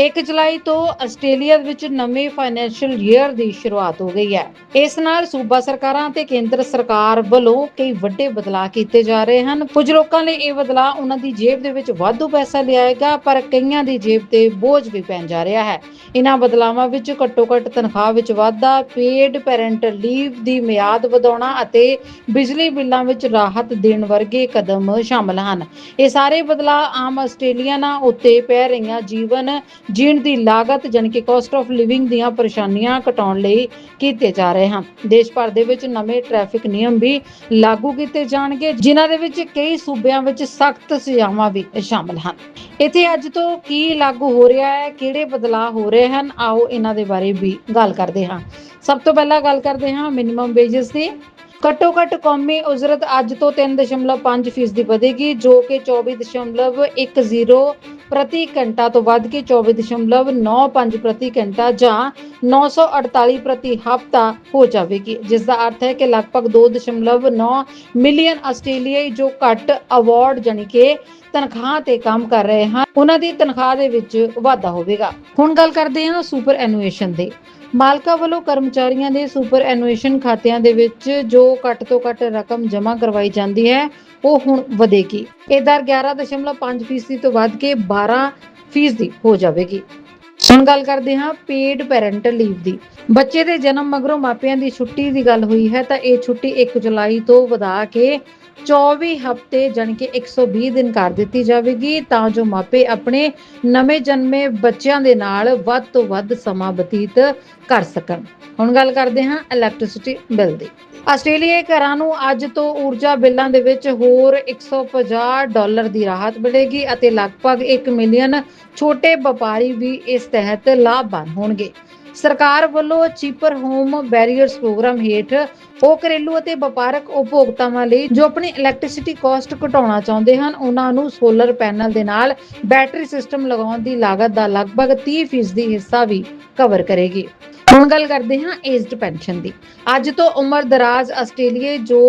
1 ਜੁਲਾਈ ਤੋਂ ਆਸਟ੍ਰੇਲੀਆ ਵਿੱਚ ਨਵੇਂ ਫਾਈਨੈਂਸ਼ੀਅਲ ਈਅਰ ਦੀ ਸ਼ੁਰੂਆਤ ਹੋ ਗਈ ਹੈ। ਇਸ ਨਾਲ ਸੂਬਾ ਸਰਕਾਰਾਂ ਤੇ ਕੇਂਦਰ ਸਰਕਾਰ ਵੱਲੋਂ ਕਈ ਵੱਡੇ ਬਦਲਾਅ ਕੀਤੇ ਜਾ ਰਹੇ ਹਨ। ਕੁਝ ਲੋਕਾਂ ਲਈ ਇਹ ਬਦਲਾਅ ਉਹਨਾਂ ਦੀ ਜੇਬ ਦੇ ਵਿੱਚ ਵਾਧੂ ਪੈਸਾ ਲਿਆਏਗਾ, ਪਰ ਕਈਆਂ ਦੀ ਜੇਬ ਤੇ ਬੋਝ ਵੀ ਪੈਣ ਜਾ ਰਿਹਾ ਹੈ। ਇਹਨਾਂ ਬਦਲਾਵਾਂ ਵਿੱਚ ਘੱਟੋ-ਘੱਟ ਤਨਖਾਹ ਵਿੱਚ ਵਾਧਾ, ਪੇਡ ਪੈਰੈਂਟਲ ਲੀਵ ਦੀ ਮਿਆਦ ਵਧਾਉਣਾ ਅਤੇ ਬਿਜਲੀ ਬਿੱਲਾਂ ਵਿੱਚ ਰਾਹਤ ਦੇਣ ਵਰਗੇ ਕਦਮ ਸ਼ਾਮਲ ਹਨ। ਇਹ ਸਾਰੇ ਬਦਲਾਅ ਆਮ ਆਸਟ੍ਰੇਲੀਅਨਾਂ ਉੱਤੇ ਪੈ ਰਹੀਆਂ ਜੀਵਨ ਜੀਣ ਦੀ ਲਾਗਤ ਜਾਣੀ ਕਿ ਕਾਸਟ ਆਫ ਲਿਵਿੰਗ ਦੀਆਂ ਪਰੇਸ਼ਾਨੀਆਂ ਘਟਾਉਣ ਲਈ ਕੀਤੇ ਜਾ ਰਹੇ ਹਨ। ਦੇਸ਼ ਭਰ ਦੇ ਵਿੱਚ ਨਵੇਂ ਟ੍ਰੈਫਿਕ ਨਿਯਮ ਵੀ ਲਾਗੂ ਕੀਤੇ ਜਾਣਗੇ, ਜਿਨ੍ਹਾਂ ਦੇ ਵਿੱਚ ਕਈ ਸੂਬਿਆਂ ਵਿੱਚ ਸਖਤ ਸਜ਼ਾਵਾਂ ਵੀ ਸ਼ਾਮਲ ਹਨ। ਇੱਥੇ ਅੱਜ ਤੋਂ ਕੀ ਲਾਗੂ ਹੋ ਰਿਹਾ ਹੈ, ਕਿਹੜੇ ਬਦਲਾਅ ਹੋ ਰਹੇ ਹਨ, ਆਓ ਇਹਨਾਂ ਦੇ ਬਾਰੇ ਵੀ ਗੱਲ ਕਰਦੇ ਹਾਂ। ਸਭ ਤੋਂ ਪਹਿਲਾਂ ਗੱਲ ਕਰਦੇ ਹਾਂ ਮਿਨੀਮਮ ਵੇਜਸ ਦੀ। ਘੱਟੋ ਘੱਟ ਕੌਮੀ ਉਜਰਤ ਅੱਜ ਤੋਂ 3.5% ਫੀਸਦੀ ਵਧੇਗੀ, ਜੋ ਕਿ 24.10 ਪ੍ਰਤੀ ਘੰਟਾ ਤੋਂ ਵੱਧ ਕੇ 24.95 ਪ੍ਰਤੀ ਘੰਟਾ ਜਾਂ 948 ਪ੍ਰਤੀ ਹਫ਼ਤਾ ਹੋ ਜਾਵੇਗੀ। ਜਿਸ ਦਾ ਅਰਥ ਹੈ ਕਿ ਲਗਭਗ 2.9 ਮਿਲੀਅਨ ਆਸਟ੍ਰੇਲੀਆਈ ਜੋ ਘੱਟ ਅਵਾਰਡ ਜਾਨੀ ਕਿ ਤਨਖਾਹ ਤੇ ਕੰਮ ਕਰ ਰਹੇ ਹਨ, ਉਹਨਾਂ ਦੀ ਤਨਖਾਹ ਦੇ ਵਿੱਚ ਵਾਧਾ ਹੋਵੇਗਾ। ਹੁਣ ਗੱਲ ਕਰਦੇ ਹਾਂ ਸੁਪਰ ਐਨੂਏਸ਼ਨ ਦੇ। ਮਾਲਕਾਂ ਵੱਲੋਂ ਕਰਮਚਾਰੀਆਂ ਦੇ ਸੁਪਰ ਐਨੂਏਸ਼ਨ ਖਾਤਿਆਂ ਦੇ ਵਿੱਚ ਜੋ ਘੱਟ ਤੋਂ ਘੱਟ ਰਕਮ ਜਮ੍ਹਾਂ ਕਰਵਾਈ ਜਾਂਦੀ ਹੈ ਉਹ ਹੁਣ ਵਧੇਗੀ। ਇਹ ਦਰ 11.5% ਤੋਂ ਵੱਧ ਕੇ 12% ਹੋ ਜਾਵੇਗੀ। ਹੁਣ ਗੱਲ ਕਰਦੇ ਹਾਂ ਪੇਡ ਪੈਰੈਂਟਲ ਲੀਵ ਦੀ। ਬੱਚੇ ਦੇ ਜਨਮ ਮਗਰੋਂ ਮਾਪਿਆਂ ਦੀ ਛੁੱਟੀ ਦੀ ਗੱਲ ਹੋਈ ਹੈ ਤਾਂ ਇਹ ਛੁੱਟੀ 1 ਜੁਲਾਈ ਤੋਂ ਵਧਾ ਕੇ 24 ਹਫ਼ਤੇ ਜਾਣੀ ਕਿ 120 ਦਿਨ ਕਰ ਦਿੱਤੀ ਜਾਵੇਗੀ, ਤਾਂ ਜੋ ਮਾਪੇ ਆਪਣੇ ਨਵੇਂ ਜਨਮੇ ਬੱਚਿਆਂ ਦੇ ਨਾਲ ਵੱਧ ਤੋਂ ਵੱਧ ਸਮਾਂ ਬਤੀਤ ਕਰ ਸਕਣ। ਹੁਣ ਗੱਲ ਕਰਦੇ ਹਾਂ ਇਲੈਕਟ੍ਰਿਸਿਟੀ ਬਿੱਲ ਦੀ। ਆਸਟ੍ਰੇਲੀਆ ਘਰਾਂ ਨੂੰ ਅੱਜ ਤੋਂ ਊਰਜਾ ਬਿੱਲਾਂ ਦੇ ਵਿੱਚ ਹੋਰ 150 ਡਾਲਰ ਦੀ ਰਾਹਤ ਮਿਲੇਗੀ ਅਤੇ ਲਗਭਗ 1 ਮਿਲੀਅਨ ਛੋਟੇ ਵਪਾਰੀ ਵੀ ਇਸ ਤਹਿਤ ਲਾਭਵਾਨ ਹੋਣਗੇ। ਸਰਕਾਰ ਵੱਲੋਂ ਚੀਪਰ ਹੋਮ ਬੈਰੀਅਰਸ ਪ੍ਰੋਗਰਾਮ ਹੇਠ ਉਹ ਘਰੇਲੂ ਅਤੇ ਵਪਾਰਕ ਉਪਭੋਗਤਾਵਾਂ ਲਈ ਜੋ ਆਪਣੀ ਇਲੈਕਟ੍ਰਿਸਿਟੀ ਕਾਸਟ ਘਟਾਉਣਾ ਚਾਹੁੰਦੇ ਹਨ, ਉਹਨਾਂ ਨੂੰ ਸੋਲਰ ਪੈਨਲ ਦੇ ਨਾਲ ਬੈਟਰੀ ਸਿਸਟਮ ਲਗਾਉਣ ਦੀ ਲਾਗਤ ਦਾ ਲਗਭਗ 30% ਦੀ ਹਿੱਸਾ ਵੀ ਕਵਰ ਕਰੇਗੀ। ਹੁਣ ਗੱਲ ਕਰਦੇ ਹਾਂ ਏਜਡ ਪੈਨਸ਼ਨ ਦੀ। ਅੱਜ ਤੋਂ ਉਮਰ ਦਰਾਜ਼ ਆਸਟ੍ਰੇਲੀਆ ਜੋ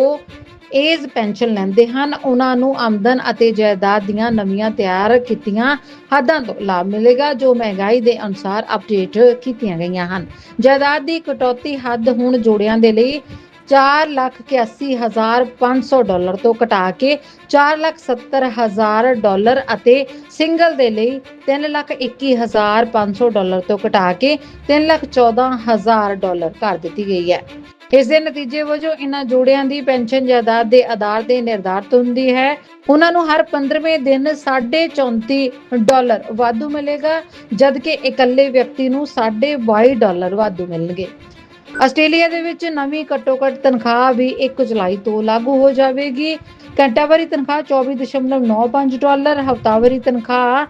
ਏਜ ਪੈਨਸ਼ਨ ਲੈਂਦੇ ਹਨ। ਉਹਨਾਂ ਨੂੰ ਆਮਦਨ ਅਤੇ ਜਾਇਦਾਦ ਦੀਆਂ ਨਵੀਆਂ ਤਿਆਰ ਕੀਤੀਆਂ ਹੱਦਾਂ ਤੋਂ ਲਾਭ ਮਿਲੇਗਾ, ਜੋ ਮਹਿੰਗਾਈ ਦੇ ਅਨੁਸਾਰ ਅਪਡੇਟ ਕੀਤੀਆਂ ਗਈਆਂ ਹਨ। ਜਾਇਦਾਦ ਦੀ ਕਟੌਤੀ ਹੱਦ ਹੁਣ ਜੋੜਿਆਂ ਦੇ ਲਈ 481500 ਡਾਲਰ ਤੋਂ ਘਟਾ ਕੇ 470000 ਡਾਲਰ ਅਤੇ ਸਿੰਗਲ ਦੇ ਲਈ 321500 ਡਾਲਰ ਤੋਂ ਘਟਾ ਕੇ 314000 ਡਾਲਰ ਕਰ ਦਿੱਤੀ ਗਈ ਹੈ। ਇਸ ਦੇ ਨਤੀਜੇ ਵਜੋਂ ਇਹਨਾਂ ਜੋੜਿਆਂ ਦੀ ਪੈਨਸ਼ਨ ਜਾਇਦਾਦ ਦੇ ਆਧਾਰ ਤੇ ਨਿਰਧਾਰਤ ਹੁੰਦੀ ਹੈ। ਉਹਨਾਂ ਨੂੰ ਹਰ 15ਵੇਂ ਦਿਨ 34.5 ਡਾਲਰ ਵਾਧੂ ਮਿਲੇਗਾ, ਜਦਕਿ ਇਕੱਲੇ ਵਿਅਕਤੀ ਨੂੰ 22 ਡਾਲਰ ਵਾਧੂ ਮਿਲਣਗੇ। ਆਸਟ੍ਰੇਲੀਆ ਦੇ ਵਿੱਚ ਨਵੀਂ ਘੱਟੋ-ਘੱਟ ਤਨਖਾਹ ਵੀ 1 ਜੁਲਾਈ ਤੋਂ ਲਾਗੂ ਹੋ ਜਾਵੇਗੀ। ਘੰਟਾਵਾਰੀ ਤਨਖਾਹ 24.95 ਡਾਲਰ, ਹਫ਼ਤਾਵਾਰੀ ਤਨਖਾਹ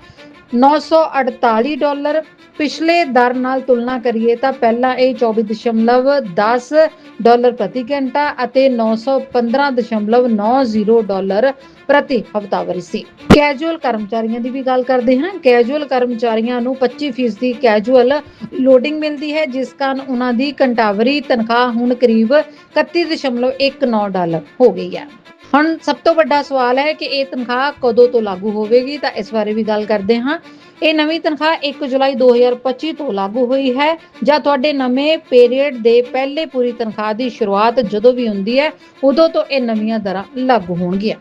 948 ਡਾਲਰ ਪਿਛਲੇ ਦਰ ਨਾਲ ਤੁਲਨਾ ਕਰੀਏ ਤਾਂ ਪਹਿਲਾਂ ਇਹ 24.10 ਡਾਲਰ ਪ੍ਰਤੀ ਘੰਟਾ ਅਤੇ 915.90 ਡਾਲਰ ਪ੍ਰਤੀ ਹਫ਼ਤਾਵਾਰੀ ਸੀ। ਕੈਜੂਅਲ ਕਰਮਚਾਰੀਆਂ ਦੀ ਵੀ ਗੱਲ ਕਰਦੇ ਹਾਂ। ਕੈਜੂਅਲ ਕਰਮਚਾਰੀਆਂ ਨੂੰ 25% ਦੀ ਕੈਜੂਅਲ ਲੋਡਿੰਗ ਮਿਲਦੀ ਹੈ, ਜਿਸ ਕਾਰਨ ਉਹਨਾਂ ਦੀ ਘੰਟਾਵਰੀ ਤਨਖਾਹ ਹੁਣ ਕਰੀਬ 31.19 ਡਾਲਰ ਹੋ ਗਈ ਹੈ। ਹੁਣ ਸਭ ਤੋਂ ਵੱਡਾ ਸਵਾਲ ਹੈ ਕਿ ਇਹ ਤਨਖਾਹ ਕਦੋਂ ਤੋਂ ਲਾਗੂ ਹੋਵੇਗੀ? ਤਾਂ ਇਸ ਬਾਰੇ ਵੀ ਗੱਲ ਕਰਦੇ ਹਾਂ। ਇਹ ਨਵੀਂ ਤਨਖਾਹ 1 ਜੁਲਾਈ 2025 ਤੋਂ ਲਾਗੂ ਹੋਈ ਹੈ। ਜਾਂ ਤੁਹਾਡੇ ਨਵੇਂ ਪੀਰੀਅਡ ਦੇ ਪਹਿਲੇ ਪੂਰੀ ਤਨਖਾਹ ਦੀ ਸ਼ੁਰੂਆਤ ਜਦੋਂ ਵੀ ਹੁੰਦੀ ਹੈ, ਉਦੋਂ ਤੋਂ ਇਹ ਨਵੀਆਂ ਦਰਾਂ ਲਾਗੂ ਹੋਣਗੀਆਂ।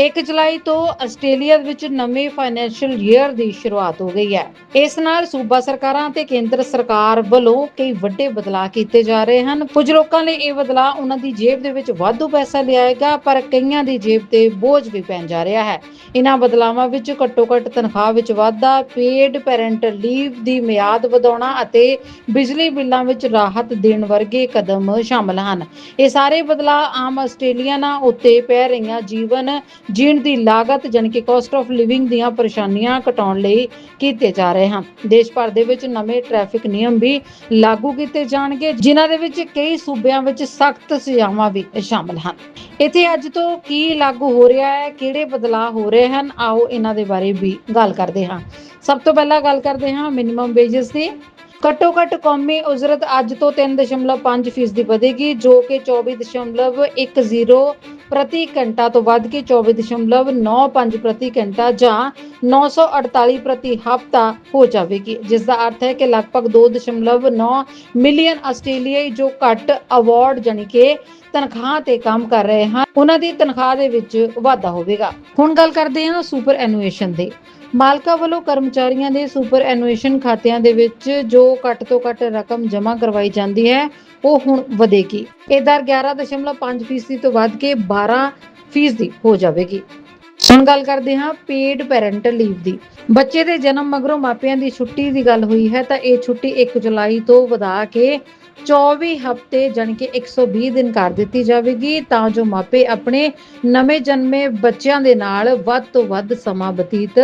1 ਜੁਲਾਈ ਤੋਂ ਆਸਟ੍ਰੇਲੀਆ ਵਿੱਚ ਨਵੇਂ ਫਾਈਨੈਂਸ਼ੀਅਲ ਈਅਰ ਦੀ ਸ਼ੁਰੂਆਤ ਹੋ ਗਈ ਹੈ। ਇਸ ਨਾਲ ਸੂਬਾ ਸਰਕਾਰਾਂ ਤੇ ਕੇਂਦਰ ਸਰਕਾਰ ਵੱਲੋਂ ਕਈ ਵੱਡੇ ਬਦਲਾਅ ਕੀਤੇ ਜਾ ਰਹੇ ਹਨ। ਕੁਝ ਲੋਕਾਂ ਲਈ ਇਹ ਬਦਲਾਅ ਉਹਨਾਂ ਦੀ ਜੇਬ ਦੇ ਵਿੱਚ ਵਾਧੂ ਪੈਸਾ ਲਿਆਏਗਾ, ਪਰ ਕਈਆਂ ਦੀ ਜੇਬ ਤੇ ਬੋਝ ਵੀ ਪੈਣ ਜਾ ਰਿਹਾ ਹੈ। ਇਹਨਾਂ ਬਦਲਾਵਾਂ ਵਿੱਚ ਘੱਟੋ-ਘੱਟ ਤਨਖਾਹ ਵਿੱਚ ਵਾਧਾ, ਪੇਡ ਪੈਰੈਂਟਲ ਲੀਵ ਦੀ ਮਿਆਦ ਵਧਾਉਣਾ ਅਤੇ ਬਿਜਲੀ ਬਿੱਲਾਂ ਵਿੱਚ ਰਾਹਤ ਦੇਣ ਵਰਗੇ ਕਦਮ ਸ਼ਾਮਲ ਹਨ। ਇਹ ਸਾਰੇ ਬਦਲਾਅ ਆਮ ਆਸਟ੍ਰੇਲੀਅਨਾਂ ਉੱਤੇ ਪੈ ਰਹੀਆਂ ਜੀਵਨ ਜੀਣ ਦੀ ਲਾਗਤ ਜਾਣੀ ਕਿ ਕਾਸਟ ਆਫ ਲਿਵਿੰਗ ਦੀਆਂ ਪਰੇਸ਼ਾਨੀਆਂ ਘਟਾਉਣ ਲਈ ਕੀਤੇ ਜਾ ਰਹੇ ਹਨ। ਦੇਸ਼ ਭਰ ਦੇ ਵਿੱਚ ਨਵੇਂ ਟ੍ਰੈਫਿਕ ਨਿਯਮ ਵੀ ਲਾਗੂ ਕੀਤੇ ਜਾਣਗੇ, ਜਿਨ੍ਹਾਂ ਦੇ ਵਿੱਚ ਕਈ ਸੂਬਿਆਂ ਵਿੱਚ ਸਖਤ ਸਜ਼ਾਵਾਂ ਵੀ ਸ਼ਾਮਲ ਹਨ। ਇੱਥੇ ਅੱਜ ਤੋਂ ਕੀ ਲਾਗੂ ਹੋ ਰਿਹਾ ਹੈ, ਕਿਹੜੇ ਬਦਲਾਅ ਹੋ ਰਹੇ ਹਨ, ਆਓ ਇਹਨਾਂ ਦੇ ਬਾਰੇ ਵੀ ਗੱਲ ਕਰਦੇ ਹਾਂ। ਸਭ ਤੋਂ ਪਹਿਲਾਂ ਗੱਲ ਕਰਦੇ ਹਾਂ ਮਿਨੀਮਮ ਵੇਜਸ ਦੀ। ਘੱਟੋ ਘੱਟ ਕੌਮੀ ਉਜਰਤ ਅੱਜ ਤੋਂ 3.5% ਦੀ ਵਧੇਗੀ, ਜੋ ਕਿ 24.10 ਪ੍ਰਤੀ ਘੰਟਾ ਤੋਂ ਵੱਧ ਕੇ 24.95 ਪ੍ਰਤੀ ਘੰਟਾ ਜਾਂ 948 ਪ੍ਰਤੀ ਹਫ਼ਤਾ ਹੋ ਜਾਵੇਗੀ। ਜਿਸ ਦਾ ਅਰਥ ਹੈ ਕਿ ਲਗਭਗ 2.9 ਮਿਲੀਅਨ ਆਸਟ੍ਰੇਲੀਆਈ ਜੋ ਘੱਟ ਅਵਾਰਡ ਜਾਣੀ ਕਿ ਤਨਖਾਹ ਤੇ ਕੰਮ ਕਰ ਰਹੇ ਹਨ, ਉਹਨਾਂ ਦੀ ਤਨਖਾਹ ਦੇ ਵਿੱਚ ਵਾਧਾ ਹੋਵੇਗਾ। ਹੁਣ ਗੱਲ ਕਰਦੇ ਹਾਂ ਸੁਪਰ ਐਨੂਏਸ਼ਨ ਦੀ। ਮਾਲਕਾਂ ਵੱਲੋਂ ਕਰਮਚਾਰੀਆਂ ਦੇ ਸੁਪਰ ਐਨੂਏਸ਼ਨ ਖਾਤਿਆਂ ਦੇ ਵਿੱਚ ਜੋ ਘੱਟ ਤੋਂ ਘੱਟ ਰਕਮ ਜਮ੍ਹਾਂ ਕਰਵਾਈ ਜਾਂਦੀ ਹੈ, ਉਹ ਹੁਣ ਵਧੇਗੀ। ਇਹ ਦਰ 11.5% ਫੀਸਦੀ ਤੋਂ ਵੱਧ ਕੇ 12 ਫੀਸਦੀ ਹੋ ਜਾਵੇਗੀ। ਹੁਣ ਗੱਲ ਕਰਦੇ ਹਾਂ ਪੇਡ ਪੈਰੈਂਟਲ ਲੀਵ ਦੀ। ਬੱਚੇ ਦੇ ਜਨਮ ਮਗਰੋਂ ਮਾਪਿਆਂ ਦੀ ਛੁੱਟੀ ਦੀ ਗੱਲ ਹੋਈ ਹੈ, ਤਾਂ ਇਹ ਛੁੱਟੀ 1 ਜੁਲਾਈ ਤੋਂ ਵਧਾ ਕੇ 24 ਹਫ਼ਤੇ ਜਾਣੀ ਕਿ 120 ਦਿਨ ਕਰ ਦਿੱਤੀ ਜਾਵੇਗੀ, ਤਾਂ ਜੋ ਮਾਪੇ ਆਪਣੇ ਨਵੇਂ ਜਨਮੇ ਬੱਚਿਆਂ ਦੇ ਨਾਲ ਵੱਧ ਤੋਂ ਵੱਧ ਸਮਾਂ ਬਤੀਤ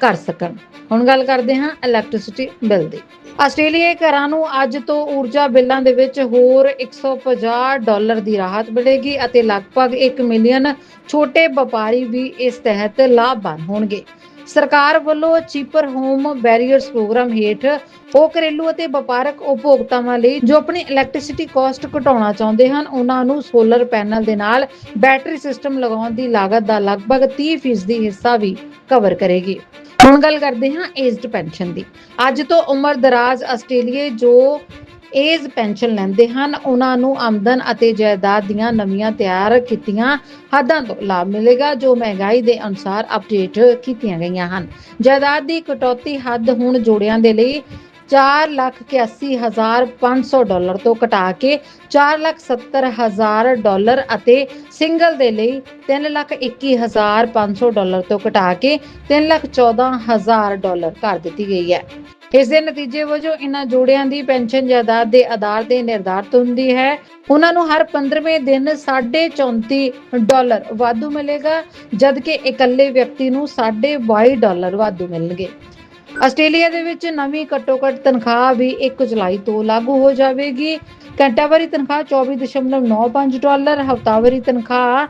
ਕਰ ਸਕਣ। ਹੁਣ ਗੱਲ ਕਰਦੇ ਹਾਂ ਇਲੈਕਟ੍ਰਿਸਿਟੀ ਬਿੱਲ ਦੀ। ਆਸਟ੍ਰੇਲੀਆਈ ਘਰਾਂ ਨੂੰ ਅੱਜ ਤੋਂ ਊਰਜਾ ਬਿੱਲਾਂ ਦੇ ਵਿੱਚ ਹੋਰ 150 ਡਾਲਰ ਦੀ ਰਾਹਤ ਮਿਲੇਗੀ ਅਤੇ ਲਗਭਗ 1 ਮਿਲੀਅਨ ਛੋਟੇ ਵਪਾਰੀ ਵੀ ਇਸ ਤਹਿਤ ਲਾਭਵਾਨ ਹੋਣਗੇ। ਸਰਕਾਰ ਵੱਲੋਂ ਚੀਪਰ ਹੋਮ ਬੈਰੀਅਰਸ ਪ੍ਰੋਗਰਾਮ ਹੇਠ ਉਹ ਘਰੇਲੂ ਅਤੇ ਵਪਾਰਕ ਉਪਭੋਗਤਾਵਾਂ ਲਈ ਜੋ ਆਪਣੀ ਇਲੈਕਟ੍ਰਿਸਿਟੀ ਕਾਸਟ ਘਟਾਉਣਾ ਚਾਹੁੰਦੇ ਹਨ, ਉਹਨਾਂ ਨੂੰ ਸੋਲਰ ਪੈਨਲ ਦੇ ਨਾਲ ਬੈਟਰੀ ਸਿਸਟਮ ਲਗਾਉਣ ਦੀ ਲਾਗਤ ਦਾ ਲਗਭਗ 30% ਦੀ ਹਿੱਸਾ ਵੀ ਕਵਰ ਕਰੇਗੀ। ਹੁਣ ਗੱਲ ਕਰਦੇ ਹਾਂ ਏਜਡ ਪੈਨਸ਼ਨ ਦੀ। ਅੱਜ ਤੋਂ ਉਮਰ ਦਰਾਜ਼ ਆਸਟ੍ਰੇਲੀਆ ਜੋ ਏਜ ਪੈਨਸ਼ਨ ਲੈਂਦੇ ਹਨ। ਉਹਨਾਂ ਨੂੰ ਆਮਦਨ ਅਤੇ ਜਾਇਦਾਦ ਦੀਆਂ ਨਵੀਆਂ ਤਿਆਰ ਕੀਤੀਆਂ ਹੱਦਾਂ ਤੋਂ ਲਾਭ ਮਿਲੇਗਾ, ਜੋ ਮਹਿੰਗਾਈ ਦੇ ਅਨੁਸਾਰ ਅਪਡੇਟ ਕੀਤੀਆਂ ਗਈਆਂ ਹਨ। ਜਾਇਦਾਦ ਦੀ ਕਟੌਤੀ ਹੱਦ ਹੁਣ ਜੋੜਿਆਂ ਦੇ ਲਈ 481500 ਡਾਲਰ ਤੋਂ ਘਟਾ ਕੇ 470000 ਡਾਲਰ ਅਤੇ ਸਿੰਗਲ ਦੇ ਲਈ 321500 ਡਾਲਰ ਤੋਂ ਘਟਾ ਕੇ 314000 ਡਾਲਰ ਕਰ ਦਿੱਤੀ ਗਈ ਹੈ। ਇਸ ਦੇ ਨਤੀਜੇ ਵਜੋਂ ਇਹਨਾਂ ਜੋੜਿਆਂ ਦੀ ਪੈਨਸ਼ਨ ਜਾਇਦਾਦ ਦੇ ਆਧਾਰ ਤੇ ਨਿਰਧਾਰਤ ਹੁੰਦੀ ਹੈ। ਉਹਨਾਂ ਨੂੰ ਹਰ 15ਵੇਂ ਦਿਨ 34.5 ਡਾਲਰ ਵਾਧੂ ਮਿਲੇਗਾ, ਜਦਕਿ ਇਕੱਲੇ ਵਿਅਕਤੀ ਨੂੰ 22 ਡਾਲਰ ਵਾਧੂ ਮਿਲਣਗੇ। ਆਸਟ੍ਰੇਲੀਆ ਦੇ ਵਿੱਚ ਨਵੀਂ ਘੱਟੋ-ਘੱਟ ਤਨਖਾਹ ਵੀ 1 ਜੁਲਾਈ ਤੋਂ ਲਾਗੂ ਹੋ ਜਾਵੇਗੀ। ਘੰਟਾਵਾਰੀ ਤਨਖਾਹ 24.95 ਡਾਲਰ, ਹਫ਼ਤਾਵਾਰੀ ਤਨਖਾਹ